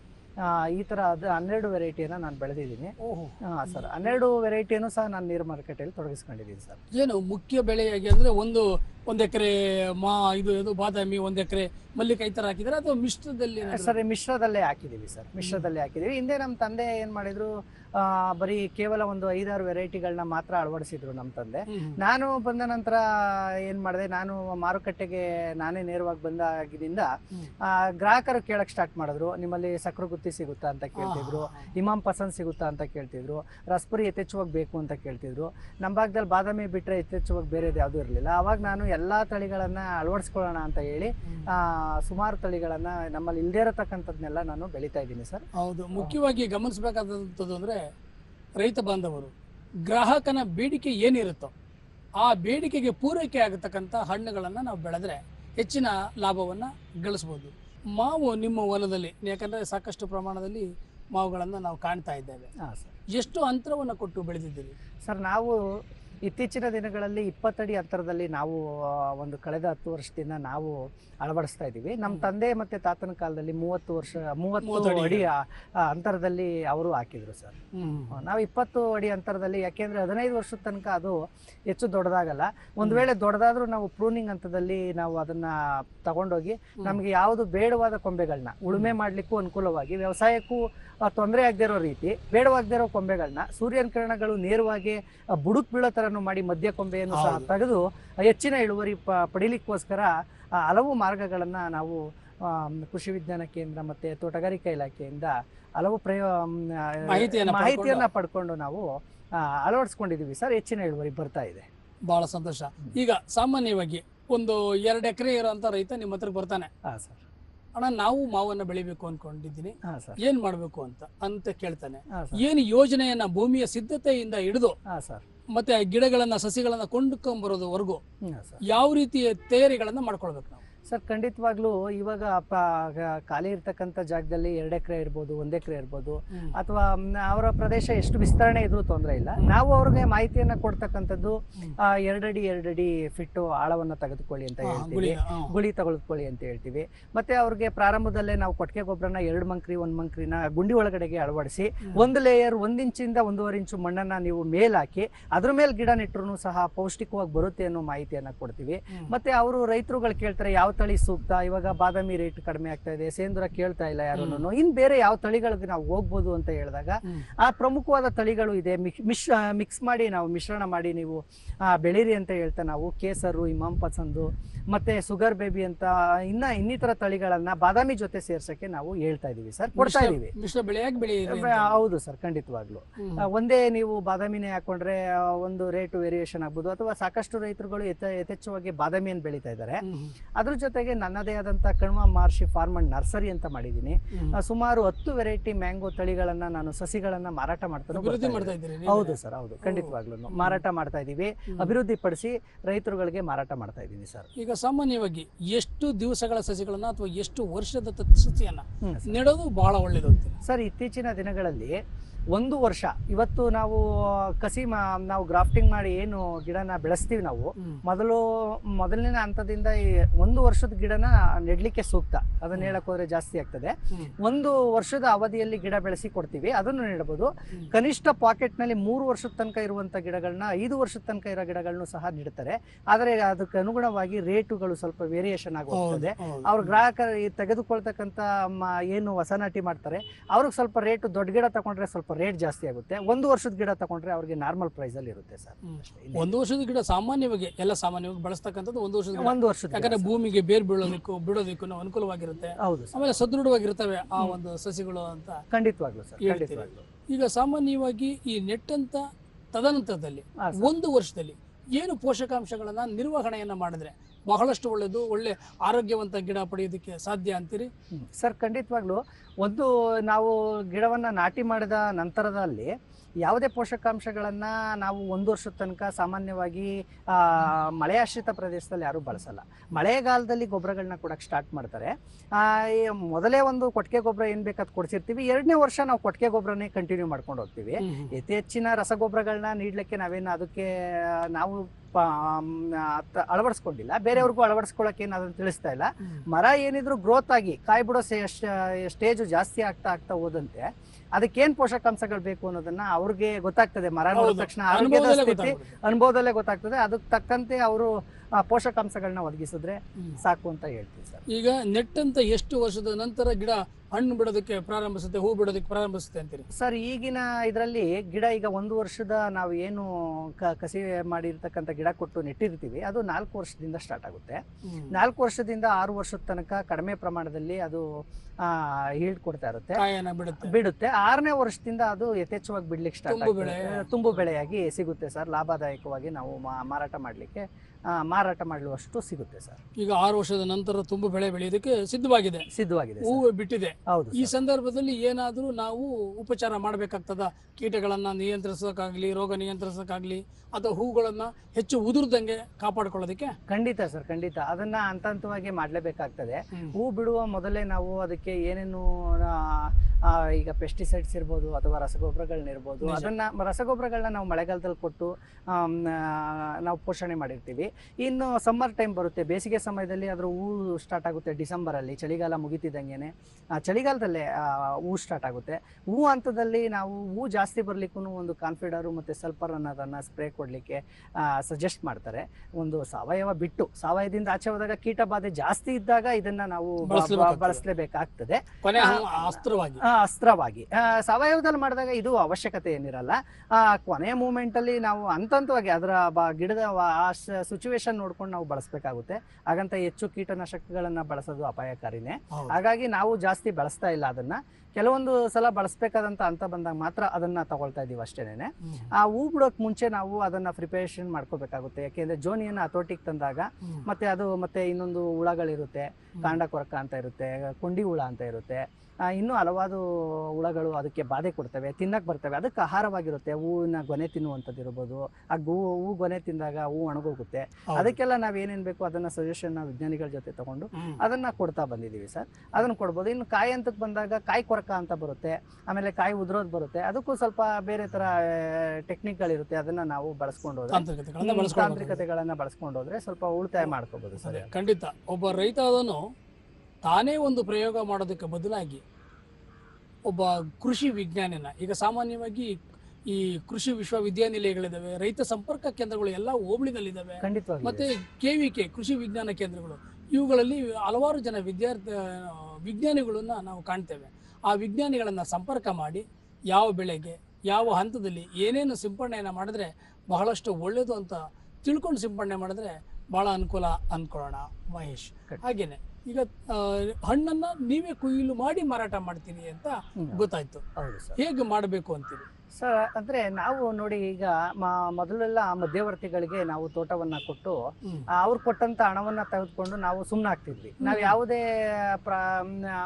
ಈ ತರ ಹನ್ನೆರಡು ವೆರೈಟಿಯನ್ನು ನಾನು ಬೆಳೆದಿದ್ದೀನಿ. ಓಹೋ. ಹಾಂ ಸರ್. ಹನ್ನೆರಡು ವೆರೈಟಿಯನ್ನು ಸಹ ನಾನು ನೀರು ಮಾರುಕಟ್ಟೆಯಲ್ಲಿ ತೊಡಗಿಸ್ಕೊಂಡಿದ್ದೀನಿ ಸರ್. ಏನು ಮುಖ್ಯ ಬೆಳೆಯಾಗಿ ಅಂದ್ರೆ ಒಂದು ಒಂದ್ ಎಕರೆ ಮಾ ಇದು ಇದು ಬಾದಾಮಿ ಒಂದ್ ಎಕರೆ ಮಲ್ಲಿಕ ಈ ತರ ಹಾಕಿದ್ರೆ? ಅಥವಾ ಮಿಶ್ರದಲ್ಲಿ ಏನಾದ್ರು? ಸರ್ ಮಿಶ್ರದಲ್ಲೇ ಹಾಕಿದೀವಿ ಸರ್. ಮಿಶ್ರದಲ್ಲೇ ಹಾಕಿದೀವಿ. ಹಿಂದೆ ನಮ್ಮ ತಂದೆ ಏನ್ ಮಾಡಿದ್ರು ಆ, ಬರೀ ಕೇವಲ ಒಂದು ಐದಾರು ವೆರೈಟಿಗಳನ್ನ ಮಾತ್ರ ಅಳವಡಿಸಿದ್ರು ನಮ್ಮ ತಂದೆ. ಹ್ಮ್, ಹ್ಮ್. ನಾನು ಬಂದ ನಂತರ ಏನ್ ಮಾಡಿದೆ ನಾನು ಮಾರುಕಟ್ಟೆಗೆ ನಾನೇ ನೇರವಾಗಿ ಬಂದಾಗಿನಿಂದ ಹ್ಮ್. ಆ, ಗ್ರಾಹಕರು ಕೇಳಕ್ ಸ್ಟಾರ್ಟ್ ಮಾಡಿದ್ರು. ನಿಮ್ಮಲ್ಲಿ ಸಕ್ರೆ ಗುತ್ತಿ ಸಿಗುತ್ತಾ ಅಂತ ಕೇಳ್ತಿದ್ರು. ಇಮಾಮ್ ಪಸಂದ್ ಸಿಗುತ್ತಾ ಅಂತ ಕೇಳ್ತಿದ್ರು. ರಸ್ಪುರಿ ಯಥೇಚ್ಛವಾಗಿ ಬೇಕು ಅಂತ ಕೇಳ್ತಿದ್ರು. ನಮ್ಮ ಭಾಗದಲ್ಲಿ ಬಾದಾಮಿ ಬಿಟ್ಟರೆ ಯಥೇಚ್ಛವಾಗಿ ಬೇರೆದು ಯಾವುದೂ ಇರಲಿಲ್ಲ. ಅವಾಗ ನಾನು ಎಲ್ಲಾ ತಳಿಗಳನ್ನ ಅಳವಡಿಸ್ಕೊಳ್ಳೋಣ ಅಂತ ಹೇಳಿ ಹ್ಮ್. ಆ, ಸುಮಾರು ತಳಿಗಳನ್ನು ನಮ್ಮಲ್ಲಿ ಇಲ್ಲದೇ ಇರತಕ್ಕಂಥದ್ನೆಲ್ಲ ನಾನು ಬೆಳೀತಾ ಇದ್ದೀನಿ ಸರ್. ಹೌದು. ಮುಖ್ಯವಾಗಿ ಗಮನಿಸಬೇಕಾದಂಥದ್ದು ಅಂದ್ರೆ ರೈತ ಬಾಂಧವರು ಗ್ರಾಹಕನ ಬೇಡಿಕೆ ಏನಿರುತ್ತೋ ಆ ಬೇಡಿಕೆಗೆ ಪೂರೈಕೆ ಆಗತಕ್ಕಂಥ ಹಣ್ಣುಗಳನ್ನು ನಾವು ಬೆಳೆದ್ರೆ ಹೆಚ್ಚಿನ ಲಾಭವನ್ನ ಗಳಿಸ್ಬೋದು. ಮಾವು ನಿಮ್ಮ ಹೊಲದಲ್ಲಿ ಯಾಕಂದ್ರೆ ಸಾಕಷ್ಟು ಪ್ರಮಾಣದಲ್ಲಿ ಮಾವುಗಳನ್ನು ನಾವು ಕಾಣ್ತಾ ಇದ್ದೇವೆ. ಹಾಂ ಸರ್. ಎಷ್ಟು ಅಂತರವನ್ನು ಕೊಟ್ಟು ಬೆಳೆದಿದ್ದೀರಿ? ಸರ್ ನಾವು ಇತ್ತೀಚಿನ ದಿನಗಳಲ್ಲಿ ಇಪ್ಪತ್ತಡಿ ಅಂತರದಲ್ಲಿ ನಾವು ಒಂದು ಕಳೆದ ಹತ್ತು ವರ್ಷದಿಂದ ನಾವು ಅಳವಡಿಸ್ತಾ ಇದ್ದೀವಿ. ನಮ್ಮ ತಂದೆ ಮತ್ತೆ ತಾತನ ಕಾಲದಲ್ಲಿ ಮೂವತ್ತು ವರ್ಷ ಮೂವತ್ತು ಅಡಿ. ಅಂತರದಲ್ಲಿ ಅವರು ಹಾಕಿದ್ರು ಸರ್. ನಾವು ಇಪ್ಪತ್ತು ಅಡಿ ಅಂತರದಲ್ಲಿ ಯಾಕೆಂದ್ರೆ ಹದಿನೈದು ವರ್ಷದ ತನಕ ಅದು ಹೆಚ್ಚು ದೊಡ್ಡದಾಗಲ್ಲ. ಒಂದು ವೇಳೆ ದೊಡ್ಡದಾದ್ರೂ ನಾವು ಪ್ರೂನಿಂಗ್ ಹಂತದಲ್ಲಿ ನಾವು ಅದನ್ನ ತಗೊಂಡೋಗಿ ನಮಗೆ ಯಾವುದು ಬೇಡವಾದ ಕೊಂಬೆಗಳನ್ನ ಉಳುಮೆ ಮಾಡ್ಲಿಕ್ಕೂ ಅನುಕೂಲವಾಗಿ ವ್ಯವಸಾಯಕ್ಕೂ ತೊಂದರೆ ಆಗದೆ ಇರೋ ರೀತಿ ಬೇಡವಾಗದೇ ಇರೋ ಕೊಂಬೆಗಳನ್ನ ಸೂರ್ಯನ ಕಿರಣಗಳು ನೇರವಾಗಿ ಬುಡುಕ್ ಬೀಳೋ ಥರನೂ ಮಾಡಿ ಮಧ್ಯ ಕೊಂಬೆಯನ್ನು ಸಹ. ತೆಗೆದು ಹೆಚ್ಚಿನ ಇಳುವರಿ ಪ ಪಡಿಲಿಕ್ಕೋಸ್ಕರ ಹಲವು ಮಾರ್ಗಗಳನ್ನ ನಾವು ಕೃಷಿ ವಿಜ್ಞಾನ ಕೇಂದ್ರ ಮತ್ತೆ ತೋಟಗಾರಿಕಾ ಇಲಾಖೆಯಿಂದ ಹಲವು ಪ್ರಯೋ ಮಾಹಿತಿಯನ್ನ ಪಡ್ಕೊಂಡು. ನಾವು ಅಳವಡಿಸ್ಕೊಂಡಿದೀವಿ ಸರ್. ಹೆಚ್ಚಿನ ಇಳುವರಿ ಬರ್ತಾ ಇದೆ. ಬಹಳ ಸಂತೋಷ. ಈಗ ಸಾಮಾನ್ಯವಾಗಿ ಒಂದು ಎರಡು ಎಕರೆ ಇರೋಂಥ ರೈತ ನಿಮ್ಮ ಹತ್ರ ಬರ್ತಾನೆ. ಹಾ ಸರ್. ಅಣ್ಣ ನಾವು ಮಾವನ್ನ ಬೆಳಿಬೇಕು ಅನ್ಕೊಂಡಿದ್ದೀನಿ. ಹಾ ಸರ್. ಏನ್ ಮಾಡ್ಬೇಕು ಅಂತ ಅಂತ ಕೇಳ್ತಾನೆ. ಏನು ಯೋಜನೆಯನ್ನ ಭೂಮಿಯ ಸಿದ್ಧತೆಯಿಂದ ಹಿಡಿದು ಹಾ ಸರ್. ಮತ್ತೆ ಆ ಗಿಡಗಳನ್ನ ಸಸಿಗಳನ್ನ ಕೊಂಡ್ಕೊಂಬರೋದವರೆಗೂ ಯಾವ ರೀತಿಯ ತಯಾರಿಗಳನ್ನ ಮಾಡ್ಕೊಳ್ಬೇಕು ನಾವು? ಸರ್ ಖಂಡಿತವಾಗ್ಲೂ ಇವಾಗ ಖಾಲಿ ಇರ್ತಕ್ಕಂಥ ಜಾಗದಲ್ಲಿ ಎರಡು ಎಕರೆ ಇರ್ಬೋದು ಒಂದ್ ಎಕರೆ ಇರ್ಬೋದು ಅಥವಾ ಅವರ ಪ್ರದೇಶ ಎಷ್ಟು ವಿಸ್ತರಣೆ ಇದ್ರೂ ತೊಂದರೆ ಇಲ್ಲ. ನಾವು ಅವ್ರಿಗೆ ಮಾಹಿತಿಯನ್ನ ಕೊಡ್ತಕ್ಕಂಥದ್ದು ಎರಡಡಿ ಎರಡಡಿ ಫಿಟ್ಟು ಆಳವನ್ನ ತೆಗೆದುಕೊಳ್ಳಿ ಅಂತ ಹೇಳ್ತೀವಿ. ಗುಳಿ ತಗೊಳ್ಕೊಳ್ಳಿ ಅಂತ ಹೇಳ್ತೀವಿ. ಮತ್ತೆ ಅವ್ರಿಗೆ ಪ್ರಾರಂಭದಲ್ಲೇ ನಾವು ಕೊಟ್ಟಿಗೆ ಗೊಬ್ಬರನ ಎರಡು ಮಂಕ್ರಿ ಒಂದ್ ಮಂಕ್ರಿನ ಗುಂಡಿ ಒಳಗಡೆಗೆ ಅಳವಡಿಸಿ ಒಂದು ಲೇಯರ್ ಒಂದ್ ಇಂಚಿಂದ ಒಂದೂವರೆ ಇಂಚು ಮಣ್ಣನ್ನ ನೀವು ಮೇಲಾಕಿ ಅದ್ರ ಮೇಲೆ ಗಿಡ ನೆಟ್ಟರು ಸಹ ಪೌಷ್ಟಿಕವಾಗಿ ಬರುತ್ತೆ ಅನ್ನೋ ಮಾಹಿತಿಯನ್ನ ಕೊಡ್ತೀವಿ. ಮತ್ತೆ ಅವರು ರೈತರುಗಳು ಕೇಳ್ತಾರೆ ಯಾವ ತಳಿ ಸೂಕ್ತ ಇವಾಗ ಬಾದಾಮಿ ರೇಟ್ ಕಡಿಮೆ ಆಗ್ತಾ ಇದೆ ಸೇಂದ್ರ ಕೇಳ್ತಾ ಇಲ್ಲ ಯಾರು ಇನ್ ಬೇರೆ ಯಾವ ತಳಿಗಳಿಗೆ ನಾವು ಹೋಗ್ಬೋದು ಅಂತ ಹೇಳಿದಾಗ ಆ ಪ್ರಮುಖವಾದ ತಳಿಗಳು ಇದೆ. ಮಿಶ್ ಮಿಕ್ಸ್ ಮಾಡಿ ನಾವು ಮಿಶ್ರಣ ಮಾಡಿ ನೀವು ಆ, ಬೆಳೀರಿ ಅಂತ ಹೇಳ್ತಾ ನಾವು. ಕೇಸರು ಇಮಾಮ್ ಪಸಂದು ಮತ್ತೆ ಸುಗರ್ ಬೇಬಿ ಅಂತ ಇನ್ನ ಇನ್ನಿತರ ತಳಿಗಳನ್ನ ಬಾದಾಮಿ ಜೊತೆ ಸೇರ್ಸಕ್ಕೆ ನಾವು ಹೇಳ್ತಾ ಇದೀವಿ ಸರ್. ಕೊಡ್ತಾ ಇದೀವಿ. ಹೌದು ಸರ್ ಖಂಡಿತವಾಗ್ಲು. ಒಂದೇ ನೀವು ಬಾದಾಮಿನೇ ಹಾಕೊಂಡ್ರೆ ಒಂದು ರೇಟ್ ವೇರಿಯೇಷನ್ ಆಗ್ಬೋದು. ಅಥವಾ ಸಾಕಷ್ಟು ರೈತರುಗಳು ಯಥೇ- ಯಥೇಚ್ಛವಾಗಿ ಬಾದಾಮಿಯನ್ನು ಬೆಳೀತಾ ಇದ್ದಾರೆ. ಅದ್ರ ಹ್ಮ್. ಜೊತೆಗೆ ನನ್ನದೇ ಆದಂತ Kanva Maharshi farm and nursery ಅಂತ ಮಾಡಿದೀನಿ. ಸುಮಾರು ಹತ್ತು ವೆರೈಟಿ ಮ್ಯಾಂಗೋ ತಳಿಗಳನ್ನ ನಾನು ಸಸಿಗಳನ್ನ ಮಾರಾಟ ಮಾಡ್ತಾನೆ ಹೌದು ಸರ್ ಹೌದು. ಖಂಡಿತವಾಗ್ಲೂ ಮಾರಾಟ ಮಾಡ್ತಾ ಇದೀವಿ ಅಭಿವೃದ್ಧಿ ಪಡಿಸಿ ರೈತರುಗಳಿಗೆ ಮಾರಾಟ ಮಾಡ್ತಾ ಇದ್ದೀನಿ ಸರ್. ಈಗ ಸಾಮಾನ್ಯವಾಗಿ ಎಷ್ಟು ದಿವಸಗಳ ಸಸಿಗಳನ್ನ ಅಥವಾ ಎಷ್ಟು ವರ್ಷದ ಸಸಿಯನ್ನ ನೆಡೋದು ಬಹಳ ಒಳ್ಳೇದು ಸರ್ ಇತ್ತೀಚಿನ ದಿನಗಳಲ್ಲಿ ಒಂದು ವರ್ಷ ಇವತ್ತು ನಾವು ಕಸಿ ಮಾ- ನಾವು ಗ್ರಾಫ್ಟಿಂಗ್ ಮಾಡಿ ಏನು ಗಿಡನ ಬೆಳೆಸ್ತೀವಿ ನಾವು. ಮೊದಲು ಮೊದಲನೇ ಹಂತದಿಂದ ಈ ಒಂದು ವರ್ಷದ ಗಿಡನ ನೆಡ್ಲಿಕ್ಕೆ ಸೂಕ್ತ. ಅದನ್ನ ಹೇಳಕ್ ಹೋದ್ರೆ ಜಾಸ್ತಿ ಆಗ್ತದೆ. ಒಂದು ವರ್ಷದ ಅವಧಿಯಲ್ಲಿ ಗಿಡ ಬೆಳೆಸಿ ಕೊಡ್ತೀವಿ. ಅದನ್ನು ನೆಡಬಹುದು ಕನಿಷ್ಠ ಪಾಕೆಟ್ನಲ್ಲಿ ಮೂರು ವರ್ಷದ ತನಕ ಇರುವಂತ ಗಿಡಗಳನ್ನ ಐದು ವರ್ಷದ ತನಕ ಇರೋ ಗಿಡಗಳನ್ನು ಸಹ ನೀಡುತ್ತಾರೆ ಆದರೆ ಅದಕ್ಕೆ ಅನುಗುಣವಾಗಿ ರೇಟುಗಳು ಸ್ವಲ್ಪ ವೇರಿಯೇಷನ್ ಆಗಿ ಹೋಗ್ತದೆ. ಹೌದು, ಹೌದು. ಅವ್ರ ಗ್ರಾಹಕರು ತೆಗೆದುಕೊಳ್ತಕ್ಕಂತ ಏನು ಹೊಸ ನಾಟಿ ಮಾಡ್ತಾರೆ ಅವ್ರಿಗೆ ಸ್ವಲ್ಪ ರೇಟ್ ದೊಡ್ಡ ಗಿಡ ತಗೊಂಡ್ರೆ ಸ್ವಲ್ಪ ರೇಟ್ ಜಾಸ್ತಿ ಆಗುತ್ತೆ. ಒಂದು ವರ್ಷದ ಗಿಡ ತಗೊಂಡ್ರೆ ಅವ್ರಿಗೆ ನಾರ್ಮಲ್ ಪ್ರೈಸ್ ಅಲ್ಲಿ ಇರುತ್ತೆ ಸರ್. ಒಂದು ವರ್ಷದ ಗಿಡ ಸಾಮಾನ್ಯವಾಗಿ ಎಲ್ಲ ಸಾಮಾನ್ಯವಾಗಿ ಬಳಸ್ತಕ್ಕಂಥದ್ದು ಒಂದು ವರ್ಷದ ಒಂದು ವರ್ಷದ ಯಾಕಂದ್ರೆ ಸರ್. ಬೇರ್ ಬೀಳೋದಕ್ಕೂ ಬಿಡೋದಕ್ಕೂ ಅನುಕೂಲವಾಗಿರುತ್ತೆ ಹೌದು ಸರ್ ಆಮೇಲೆ ಸದೃಢವಾಗಿರ್ತವೆ ಆ ಒಂದು ಸಸಿಗಳು ಅಂತ ಖಂಡಿತವಾಗ್ಲು ಸರ್ ಹೇಳ್ತೀರಿ. ಖಂಡಿತವಾಗ್ಲು ಈಗ ಸಾಮಾನ್ಯವಾಗಿ ಈ ನೆಟ್ಟಂತ ತದನಂತರದಲ್ಲಿ ಹಾ, ಸರ್. ಒಂದು ವರ್ಷದಲ್ಲಿ ಏನು ಪೋಷಕಾಂಶಗಳನ್ನ ನಿರ್ವಹಣೆಯನ್ನ ಮಾಡಿದ್ರೆ ಬಹಳಷ್ಟು ಒಳ್ಳೆಯದು ಒಳ್ಳೆ ಆರೋಗ್ಯವಂತ ಗಿಡ ಪಡೆಯೋದಕ್ಕೆ ಸಾಧ್ಯ ಅಂತೀರಿ ಹ್ಮ್. ಸರ್ ಖಂಡಿತವಾಗ್ಲು ಒಂದು ನಾವು ಗಿಡವನ್ನ ನಾಟಿ ಮಾಡಿದ ನಂತರದಲ್ಲಿ ಯಾವುದೇ ಪೋಷಕಾಂಶಗಳನ್ನ ನಾವು ಒಂದು ವರ್ಷದ ತನಕ ಸಾಮಾನ್ಯವಾಗಿ ಮಳೆಯಾಶ್ರಿತ ಪ್ರದೇಶದಲ್ಲಿ ಯಾರು ಬಳಸಲ್ಲ. ಮಳೆಗಾಲದಲ್ಲಿ ಗೊಬ್ಬರಗಳನ್ನ ಕೊಡಕ್ಕೆ ಸ್ಟಾರ್ಟ್ ಮಾಡ್ತಾರೆ. ಮೊದಲೇ ಒಂದು ಕೊಟ್ಟಿಗೆ ಗೊಬ್ಬರ ಏನು ಬೇಕಾದ್ ಕೊಡ್ಸಿರ್ತೀವಿ. ಎರಡನೇ ವರ್ಷ ನಾವು ಕೊಟ್ಟಿಗೆ ಗೊಬ್ಬರನೇ ಕಂಟಿನ್ಯೂ ಮಾಡ್ಕೊಂಡು ಹೋಗ್ತೀವಿ. ಯಥೇಚ್ಛಿನ ಹೆಚ್ಚಿನ ರಸಗೊಬ್ಬರಗಳನ್ನ ನೀಡ್ಲಿಕ್ಕೆ ನಾವೇನು ಅದಕ್ಕೆ ನಾವು ಅಳವಡಿಸ್ಕೊಂಡಿಲ್ಲ. ಬೇರೆಯವ್ರಿಗೂ ಅಳವಡಿಸ್ಕೊಳಕ್ಕೆ ಏನು ಅದನ್ನ ತಿಳಿಸ್ತಾ ಇಲ್ಲ. ಮರ ಏನಿದ್ರು ಗ್ರೋತ್ ಆಗಿ ಕಾಯಿ ಬಿಡೋ ಸ್ಟೇಜು ಜಾಸ್ತಿ ಆಗ್ತಾ ಆಗ್ತಾ ಹೋದಂತೆ ಅದಕ್ಕೇನ್ ಪೋಷಕಾಂಶಗಳು ಬೇಕು ಅನ್ನೋದನ್ನ ಅವ್ರಿಗೆ ಗೊತ್ತಾಗ್ತದೆ. ಮರ ನೋಡಿದ ತಕ್ಷಣ ಆರೋಗ್ಯದ ಸ್ಥಿತಿ ಅನುಭವದಲ್ಲೇ ಗೊತ್ತಾಗ್ತದೆ. ಅದಕ್ಕೆ ತಕ್ಕಂತೆ ಅವರು ಪೋಷಕಾಂಶಗಳನ್ನ ಒದಗಿಸಿದ್ರೆ. ಸಾಕು ಅಂತ ಹೇಳ್ತೀವಿ ಸರ್. ಈಗ ನೆಟ್ಟಂತ ಎಷ್ಟು ವರ್ಷದ ನಂತರ ಗಿಡ ಹಣ್ಣು ಬಿಡೋದಕ್ಕೆ ಪ್ರಾರಂಭಿಸುತ್ತೆ ಹೂ ಬಿಡೋದಕ್ಕೆ ಪ್ರಾರಂಭಿಸುತ್ತೆ ಅಂತೀರಿ? ಸರ್ ಈಗಿನ ಇದರಲ್ಲಿ ಗಿಡ ಈಗ ಒಂದು ವರ್ಷದ ನಾವು ಏನು ಕಸಿ ಮಾಡಿರ್ತಕ್ಕಂಥ ಗಿಡ ಕೊಟ್ಟು ನೆಟ್ಟಿರ್ತೀವಿ ಅದು ನಾಲ್ಕು ವರ್ಷದಿಂದ ಸ್ಟಾರ್ಟ್ ಆಗುತ್ತೆ. ನಾಲ್ಕು ವರ್ಷದಿಂದ ಆರು ವರ್ಷದ ತನಕ ಕಡಿಮೆ ಪ್ರಮಾಣದಲ್ಲಿ ಅದು ಹೀಲ್ಡ್ ಕೊಡ್ತಾ ಇರುತ್ತೆ. ಬಿಡುತ್ತೆ. ಬಿಡುತ್ತೆ. ಆರನೇ ವರ್ಷದಿಂದ ಅದು ಯಥೇಚ್ಛವಾಗಿ ಬಿಡ್ಲಿಕ್ಕೆ ಸ್ಟಾರ್ಟ್ ತುಂಬು ಬೆಳೆ. ತುಂಬು ಬೆಳೆಯಾಗಿ ಸಿಗುತ್ತೆ ಸರ್. ಲಾಭದಾಯಕವಾಗಿ ನಾವು ಮಾರಾಟ ಮಾಡಲಿಕ್ಕೆ ಮಾರಾಟ ಮಾಡುವಷ್ಟು ಸಿಗುತ್ತೆ ಸರ್. ಈಗ ಆರು ವರ್ಷದ ನಂತರ ತುಂಬ ಬೆಳೆ ಬೆಳೆಯೋದಕ್ಕೆ ಸಿದ್ಧವಾಗಿದೆ. ಸಿದ್ಧವಾಗಿದೆ. ಹೂವು ಬಿಟ್ಟಿದೆ. ಹೌದು ಈ ಸಂದರ್ಭದಲ್ಲಿ ಏನಾದರೂ ನಾವು ಉಪಚಾರ ಮಾಡಬೇಕಾಗ್ತದ? ಕೀಟಗಳನ್ನ ನಿಯಂತ್ರಿಸೋಕ್ಕಾಗ್ಲಿ ರೋಗ ನಿಯಂತ್ರಿಸೋಕ್ಕಾಗ್ಲಿ ಅಥವಾ ಹೂಗಳನ್ನ ಹೆಚ್ಚು ಉದುರ್ದಂಗೆ ಕಾಪಾಡ್ಕೊಳ್ಳೋದಕ್ಕೆ? ಖಂಡಿತ ಸರ್ ಖಂಡಿತ. ಅದನ್ನ ಹಂತ ಹಂತವಾಗಿ ಮಾಡಲೇಬೇಕಾಗ್ತದೆ ಹೂ ಬಿಡುವ ಮೊದಲೇ ನಾವು ಅದಕ್ಕೆ ಏನೇನು ಈಗ ಪೆಸ್ಟಿಸೈಡ್ಸ್ ಇರ್ಬೋದು ಅಥವಾ ರಸಗೊಬ್ಬರಗಳನ್ನ ಇರ್ಬೋದು. ನಿಜ. ಅದನ್ನ ರಸಗೊಬ್ಬರಗಳನ್ನ ನಾವು ಮಳೆಗಾಲದಲ್ಲಿ ಕೊಟ್ಟು ನಾವು ಪೋಷಣೆ ಮಾಡಿರ್ತೀವಿ. ಇನ್ನು ಸಮ್ಮರ್ ಟೈಮ್ ಬರುತ್ತೆ. ಬೇಸಿಗೆ ಸಮಯದಲ್ಲಿ ಅದ್ರ ಹೂ ಸ್ಟಾರ್ಟ್ ಆಗುತ್ತೆ ಡಿಸೆಂಬರ್ ಅಲ್ಲಿ ಚಳಿಗಾಲ ಮುಗಿತಿದ್ದಂಗೆನೆ ಆ, ಚಳಿಗಾಲದಲ್ಲೇ ಹೂ ಸ್ಟಾರ್ಟ್ ಆಗುತ್ತೆ. ಹೂ ಹಂತದಲ್ಲಿ ನಾವು ಹೂ ಜಾಸ್ತಿ ಬರಲಿಕ್ಕೂ ಒಂದು ಕಾನ್ಫಿಡರು ಮತ್ತೆ ಸಲ್ಫರ್ ಅನ್ನೋದನ್ನು ಸ್ಪ್ರೇ ಕೊಡ್ಲಿಕ್ಕೆ ಸಜೆಸ್ಟ್ ಮಾಡ್ತಾರೆ. ಒಂದು ಸಾವಯವ ಬಿಟ್ಟು ಸಾವಯವದಿಂದ ಆಚೆ ಹೋದಾಗ ಕೀಟ ಬಾಧೆ ಜಾಸ್ತಿ ಇದ್ದಾಗ ಇದನ್ನ ನಾವು ಬಳಸ್ಲೇಬೇಕಾಗ್ತದೆ. ಅಸ್ತ್ರವಾಗಿ. ಸಾವಯವದಲ್ಲಿ ಮಾಡಿದಾಗ ಇದು ಅವಶ್ಯಕತೆ ಏನಿರಲ್ಲ. ಆ, ಕೊನೆಯ ಮೂಮೆಂಟಲ್ಲಿ ನಾವು ಹಂತ ಹಂತವಾಗಿ ಅದರ ಬ ಗಿಡದ ಆ ಸಿಚುವೇಶನ್ ನೋಡ್ಕೊಂಡು ನಾವು ಬಳಸಬೇಕಾಗುತ್ತೆ. ಹಾಗಂತ ಹೆಚ್ಚು ಕೀಟನಾಶಕಗಳನ್ನು ಬಳಸೋದು ಅಪಾಯಕಾರಿನೇ. ಹಾಗಾಗಿ ನಾವು ಜಾಸ್ತಿ ಬಳಸ್ತಾ ಇಲ್ಲ ಅದನ್ನ. ಕೆಲವೊಂದು ಸಲ ಬಳಸಬೇಕಾದಂತ ಅಂತ ಬಂದಾಗ ಮಾತ್ರ ಅದನ್ನ ತಗೊಳ್ತಾ ಇದೀವಿ ಅಷ್ಟೇನೆ ಆ ಹೂ ಬಿಡೋಕ್ ಮುಂಚೆ ನಾವು ಅದನ್ನ ಪ್ರಿಪರೇಷನ್ ಮಾಡ್ಕೋಬೇಕಾಗುತ್ತೆ. ಯಾಕೆಂದ್ರೆ ಜೋನಿಯನ್ನ ಹತೋಟಿಗೆ ತಂದಾಗ. ಮತ್ತೆ ಅದು ಮತ್ತೆ ಇನ್ನೊಂದು ಹುಳಗಳಿರುತ್ತೆ. ಕಾಂಡ ಕೊರಕ ಅಂತ ಇರುತ್ತೆ ಕೊಂಡಿ ಹುಳ ಅಂತ ಇರುತ್ತೆ. ಇನ್ನೂ ಹಲವಾರು ಹುಳಗಳು ಅದಕ್ಕೆ ಬಾಧೆ ಕೊಡ್ತವೆ ತಿನ್ನಕ್ಕೆ ಬರ್ತವೆ. ಅದಕ್ಕೆ ಆಹಾರವಾಗಿರುತ್ತೆ ಹೂವಿನ ಗೊನೆ ತಿನ್ನುವಂಥದ್ದು ಇರ್ಬೋದು. ಆ ಹೂ ಹೂ ಗೊನೆ ತಿಂದಾಗ ಹೂ ಒಣಗೋಗುತ್ತೆ. ಅದಕ್ಕೆಲ್ಲ ನಾವ್ ಏನೇನ್ ಬೇಕು ಅದನ್ನ ಸಜೆಷನ್ ವಿಜ್ಞಾನಿಗಳ ಜೊತೆ ತಗೊಂಡು. ಅದನ್ನ ಕೊಡ್ತಾ ಬಂದಿದ್ದೀವಿ ಸರ್. ಅದನ್ನ ಕೊಡ್ಬೋದು. ಇನ್ನು ಕಾಯಿ ಅಂತಕ್ಕೆ ಬಂದಾಗ ಕಾಯಿ ಕೊರಕ ಅಂತ ಬರುತ್ತೆ. ಆಮೇಲೆ ಕಾಯಿ ಉದುರೋದು ಬರುತ್ತೆ. ಅದಕ್ಕೂ ಸ್ವಲ್ಪ ಬೇರೆ ತರ ಟೆಕ್ನಿಕ್ಗಳಿರುತ್ತೆ ಅದನ್ನ ನಾವು ಬಳಸ್ಕೊಂಡು ಹೋದ್ರೆ ತಾಂತ್ರಿಕತೆಗಳನ್ನ ಹ್ಮ್, ಬಳಸ್ಕೊಂಡು ತಾಂತ್ರಿಕತೆಗಳನ್ನ ಬಳಸ್ಕೊಂಡು ಹೋದ್ರೆ ಸ್ವಲ್ಪ ಉಳಿತಾಯ ಮಾಡ್ಕೋಬಹುದು ಸರ್. ಖಂಡಿತ. ಒಬ್ಬ ರೈತ ಅದನ್ನು ತಾನೇ ಒಂದು ಪ್ರಯೋಗ ಮಾಡೋದಕ್ಕೆ ಬದಲಾಗಿ ಒಬ್ಬ ಕೃಷಿ ವಿಜ್ಞಾನಿನ ಈಗ ಸಾಮಾನ್ಯವಾಗಿ ಈ ಕೃಷಿ ವಿಶ್ವವಿದ್ಯಾನಿಲಯಗಳಿದ್ದಾವೆ ರೈತ ಸಂಪರ್ಕ ಕೇಂದ್ರಗಳು ಎಲ್ಲ ಹೋಬಳಿನಲ್ಲಿದ್ದಾವೆ ಮತ್ತೆ ಕೆ ವಿ ಕೆ ಕೃಷಿ ವಿಜ್ಞಾನ ಕೇಂದ್ರಗಳು ಇವುಗಳಲ್ಲಿ ಹಲವಾರು ಜನ ವಿದ್ಯಾರ್ಥಿ ವಿಜ್ಞಾನಿಗಳನ್ನ ನಾವು ಕಾಣ್ತೇವೆ. ಆ ವಿಜ್ಞಾನಿಗಳನ್ನ ಸಂಪರ್ಕ ಮಾಡಿ ಯಾವ ಬೆಳೆಗೆ ಯಾವ ಹಂತದಲ್ಲಿ ಏನೇನು ಸಿಂಪಡಣೆಯನ್ನು ಮಾಡಿದ್ರೆ ಬಹಳಷ್ಟು ಒಳ್ಳೆಯದು ಅಂತ ತಿಳ್ಕೊಂಡು ಸಿಂಪಡಣೆ ಮಾಡಿದ್ರೆ ಬಹಳ ಅನುಕೂಲ ಅನ್ಕೊಳ್ಳೋಣ ಮಹೇಶ್. ಹಾಗೇನೆ. ಈಗ ಆ, ಹಣ್ಣನ್ನ ನೀವೇ ಕೊಯ್ಲು ಮಾಡಿ ಮಾರಾಟ ಮಾಡ್ತೀನಿ ಅಂತ ಗೊತ್ತಾಯ್ತು. ಹೌದು ಸರ್. ಹೇಗೆ ಮಾಡಬೇಕು ಅಂತೀರಿ? ಸರ್ ಅಂದ್ರೆ ನಾವು ನೋಡಿ ಈಗ ಮ- ಮೊದಲೆಲ್ಲ ಮಧ್ಯವರ್ತಿಗಳಿಗೆ ನಾವು ತೋಟವನ್ನ ಕೊಟ್ಟು. ಅವ್ರು ಕೊಟ್ಟಂತ ಹಣವನ್ನ ತೆಗೆದುಕೊಂಡು ನಾವು ಸುಮ್ಮನಾಗ್ತಿದ್ವಿ ನಾವು ಯಾವುದೇ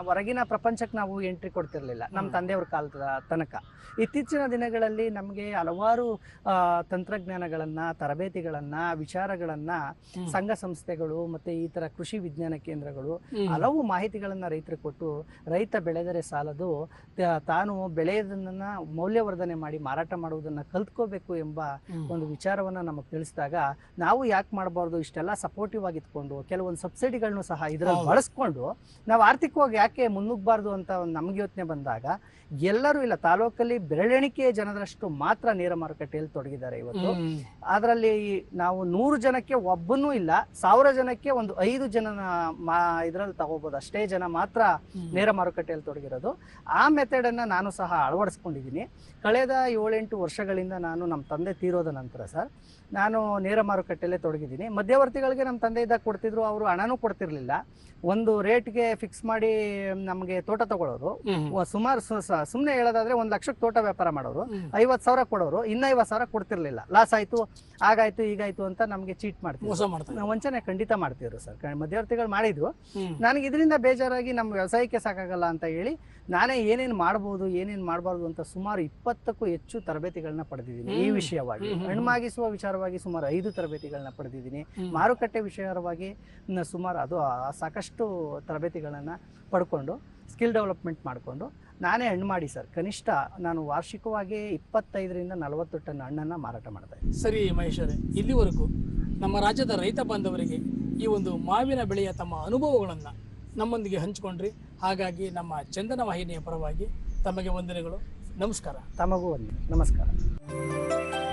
ಹೊರಗಿನ ಪ್ರಪಂಚಕ್ಕೆ ನಾವು ಎಂಟ್ರಿ ಕೊಡ್ತಿರ್ಲಿಲ್ಲ ನಮ್ಮ. ತಂದೆಯವ್ರ ಕಾಲದ ತನಕ. ಇತ್ತೀಚಿನ ದಿನಗಳಲ್ಲಿ ನಮಗೆ ಹಲವಾರು ತಂತ್ರಜ್ಞಾನಗಳನ್ನ ತರಬೇತಿಗಳನ್ನ ವಿಚಾರಗಳನ್ನ ಸಂಘ ಸಂಸ್ಥೆಗಳು ಮತ್ತೆ ಈ ತರ ಕೃಷಿ ವಿಜ್ಞಾನ ಕೇಂದ್ರಗಳು. ಹಲವು ಮಾಹಿತಿಗಳನ್ನ ರೈತರು ಕೊಟ್ಟು ರೈತ ಬೆಳೆದರೆ ಸಾಲದು ತಾನು ಬೆಳೆಯೋದನ್ನ ಮೌಲ್ಯವರ್ಧನೆ ಮಾಡಿ ಮಾರಾಟ ಮಾಡುವುದನ್ನ ಕಲ್ತ್ಕೋಬೇಕು ಎಂಬ ಒಂದು ವಿಚಾರವನ್ನ ನಮಗೆ ತಿಳಿಸಿದಾಗ ನಾವು ಯಾಕೆ ಮಾಡಬಾರ್ದು? ಇಷ್ಟೆಲ್ಲ ಸಪೋರ್ಟಿವ್ ಆಗಿ ಇಟ್ಕೊಂಡು ಕೆಲವೊಂದು ಸಬ್ಸಿಡಿಗಳನ್ನು ಸಹ ಇದರಲ್ಲಿ ಬಳಸ್ಕೊಂಡು ನಾವು ಆರ್ಥಿಕವಾಗಿ ಯಾಕೆ ಮುನ್ನುಗ್ಗಬಾರ್ದು ಅಂತ ಒಂದು ನಮ್ಗೆ ಯೋಚನೆ ಬಂದಾಗ ಎಲ್ಲರೂ ಇಲ್ಲ ತಾಲೂಕಲ್ಲಿ ಬೆರಳೆಣಿಕೆಯ ಜನರಷ್ಟು ಮಾತ್ರ ನೇರ ಮಾರುಕಟ್ಟೆಯಲ್ಲಿ ತೊಡಗಿದ್ದಾರೆ ಇವತ್ತು. ಅದರಲ್ಲಿ ನಾವು ನೂರು ಜನಕ್ಕೆ ಒಬ್ಬನೂ ಇಲ್ಲ ಸಾವಿರ ಜನಕ್ಕೆ ಒಂದು ಐದು ಜನನ ಮಾ ಇದರಲ್ಲಿ ತಗೋಬಹುದು ಅಷ್ಟೇ ಜನ ಮಾತ್ರ. ನೇರ ಮಾರುಕಟ್ಟೆಯಲ್ಲಿ ತೊಡಗಿರೋದು. ಆ ಮೆಥಡ್ ಅನ್ನ ನಾನು ಸಹ ಅಳವಡಿಸ್ಕೊಂಡಿದ್ದೀನಿ. ಕಳೆದ ಏಳೆಂಟು ವರ್ಷಗಳಿಂದ ನಾನು ನಮ್ಮ ತಂದೆ ತೀರೋದ ನಂತರ ಸರ್ ನಾನು ನೇರ ಮಾರುಕಟ್ಟೆಯಲ್ಲೇ ತೊಡಗಿದ್ದೀನಿ. ಮಧ್ಯವರ್ತಿಗಳಿಗೆ ನಮ್ಮ ತಂದೆ ಇದ್ದಾಗ ಕೊಡ್ತಿದ್ರು ಅವರು ಹಣನೂ ಕೊಡ್ತಿರ್ಲಿಲ್ಲ. ಒಂದು ರೇಟ್ಗೆ ಫಿಕ್ಸ್ ಮಾಡಿ ನಮಗೆ ತೋಟ ತಗೊಳ್ಳೋರು. ಸುಮಾರು ಸುಮ್ಮನೆ ಹೇಳೋದಾದ್ರೆ ಒಂದು ಲಕ್ಷಕ್ಕೆ ತೋಟ ವ್ಯಾಪಾರ ಮಾಡೋರು. ಐವತ್ತು ಸಾವಿರ ಕೊಡೋರು. ಇನ್ನ ಐವತ್ತು ಸಾವಿರ ಕೊಡ್ತಿರ್ಲಿಲ್ಲ. ಲಾಸ್ ಆಯ್ತು ಆಗಾಯ್ತು ಈಗಾಯ್ತು ಅಂತ ನಮಗೆ ಚೀಟ್ ಮಾಡ್ತೀವಿ ವಂಚನೆ ಖಂಡಿತ ಮಾಡ್ತಿದ್ರು ಸರ್. ಮಧ್ಯವರ್ತಿಗಳು ಮಾಡಿದ್ರು. ನನಗೆ ಇದರಿಂದ ಬೇಜಾರಾಗಿ ನಮ್ಮ ವ್ಯವಸಾಯಕ್ಕೆ ಸಾಕಾಗಲ್ಲ ಅಂತ ಹೇಳಿ ನಾನೇ ಏನೇನು ಮಾಡಬಹುದು ಏನೇನು ಮಾಡಬಾರ್ದು ಅಂತ ಸುಮಾರು ಇಪ್ಪತ್ತಕ್ಕೂ ಹೆಚ್ಚು ತರಬೇತಿಗಳನ್ನ ಪಡೆದಿದ್ದೀನಿ ಈ ವಿಷಯವಾಗಿ. ಹಣ್ಣಾಗಿಸುವ ವಿಚಾರವಾಗಿ ಸುಮಾರು ಐದು ತರಬೇತಿಗಳನ್ನ ಪಡೆದಿದ್ದೀನಿ. ಮಾರುಕಟ್ಟೆ ವಿಷಯವಾಗಿ ಸುಮಾರು ಅದು ಸಾಕಷ್ಟು ತರಬೇತಿಗಳನ್ನು ಪಡ್ಕೊಂಡು ಸ್ಕಿಲ್ ಡೆವಲಪ್ಮೆಂಟ್ ಮಾಡಿಕೊಂಡು ನಾನೇ ಹಣ್ಣು ಮಾಡಿ ಸರ್. ಕನಿಷ್ಠ ನಾನು ವಾರ್ಷಿಕವಾಗಿ ಇಪ್ಪತ್ತೈದರಿಂದ ನಲವತ್ತು ಟನ್ ಹಣ್ಣನ್ನು ಮಾರಾಟ ಮಾಡ್ತಾ ಇದ್ದೀನಿ. ಸರಿ ಮಹೇಶ್ವರೇ ಇಲ್ಲಿವರೆಗೂ ನಮ್ಮ ರಾಜ್ಯದ ರೈತ ಬಾಂಧವರಿಗೆ ಈ ಒಂದು ಮಾವಿನ ಬೆಳೆಯ ತಮ್ಮ ಅನುಭವಗಳನ್ನು ನಮ್ಮೊಂದಿಗೆ ಹಂಚಿಕೊಂಡ್ರಿ. ಹಾಗಾಗಿ ನಮ್ಮ ಚಂದನ ವಾಹಿನಿಯ ಪರವಾಗಿ ತಮಗೆ ವಂದನೆಗಳು. ನಮಸ್ಕಾರ. ತಮಗೂ ವಂದನೆ. ನಮಸ್ಕಾರ.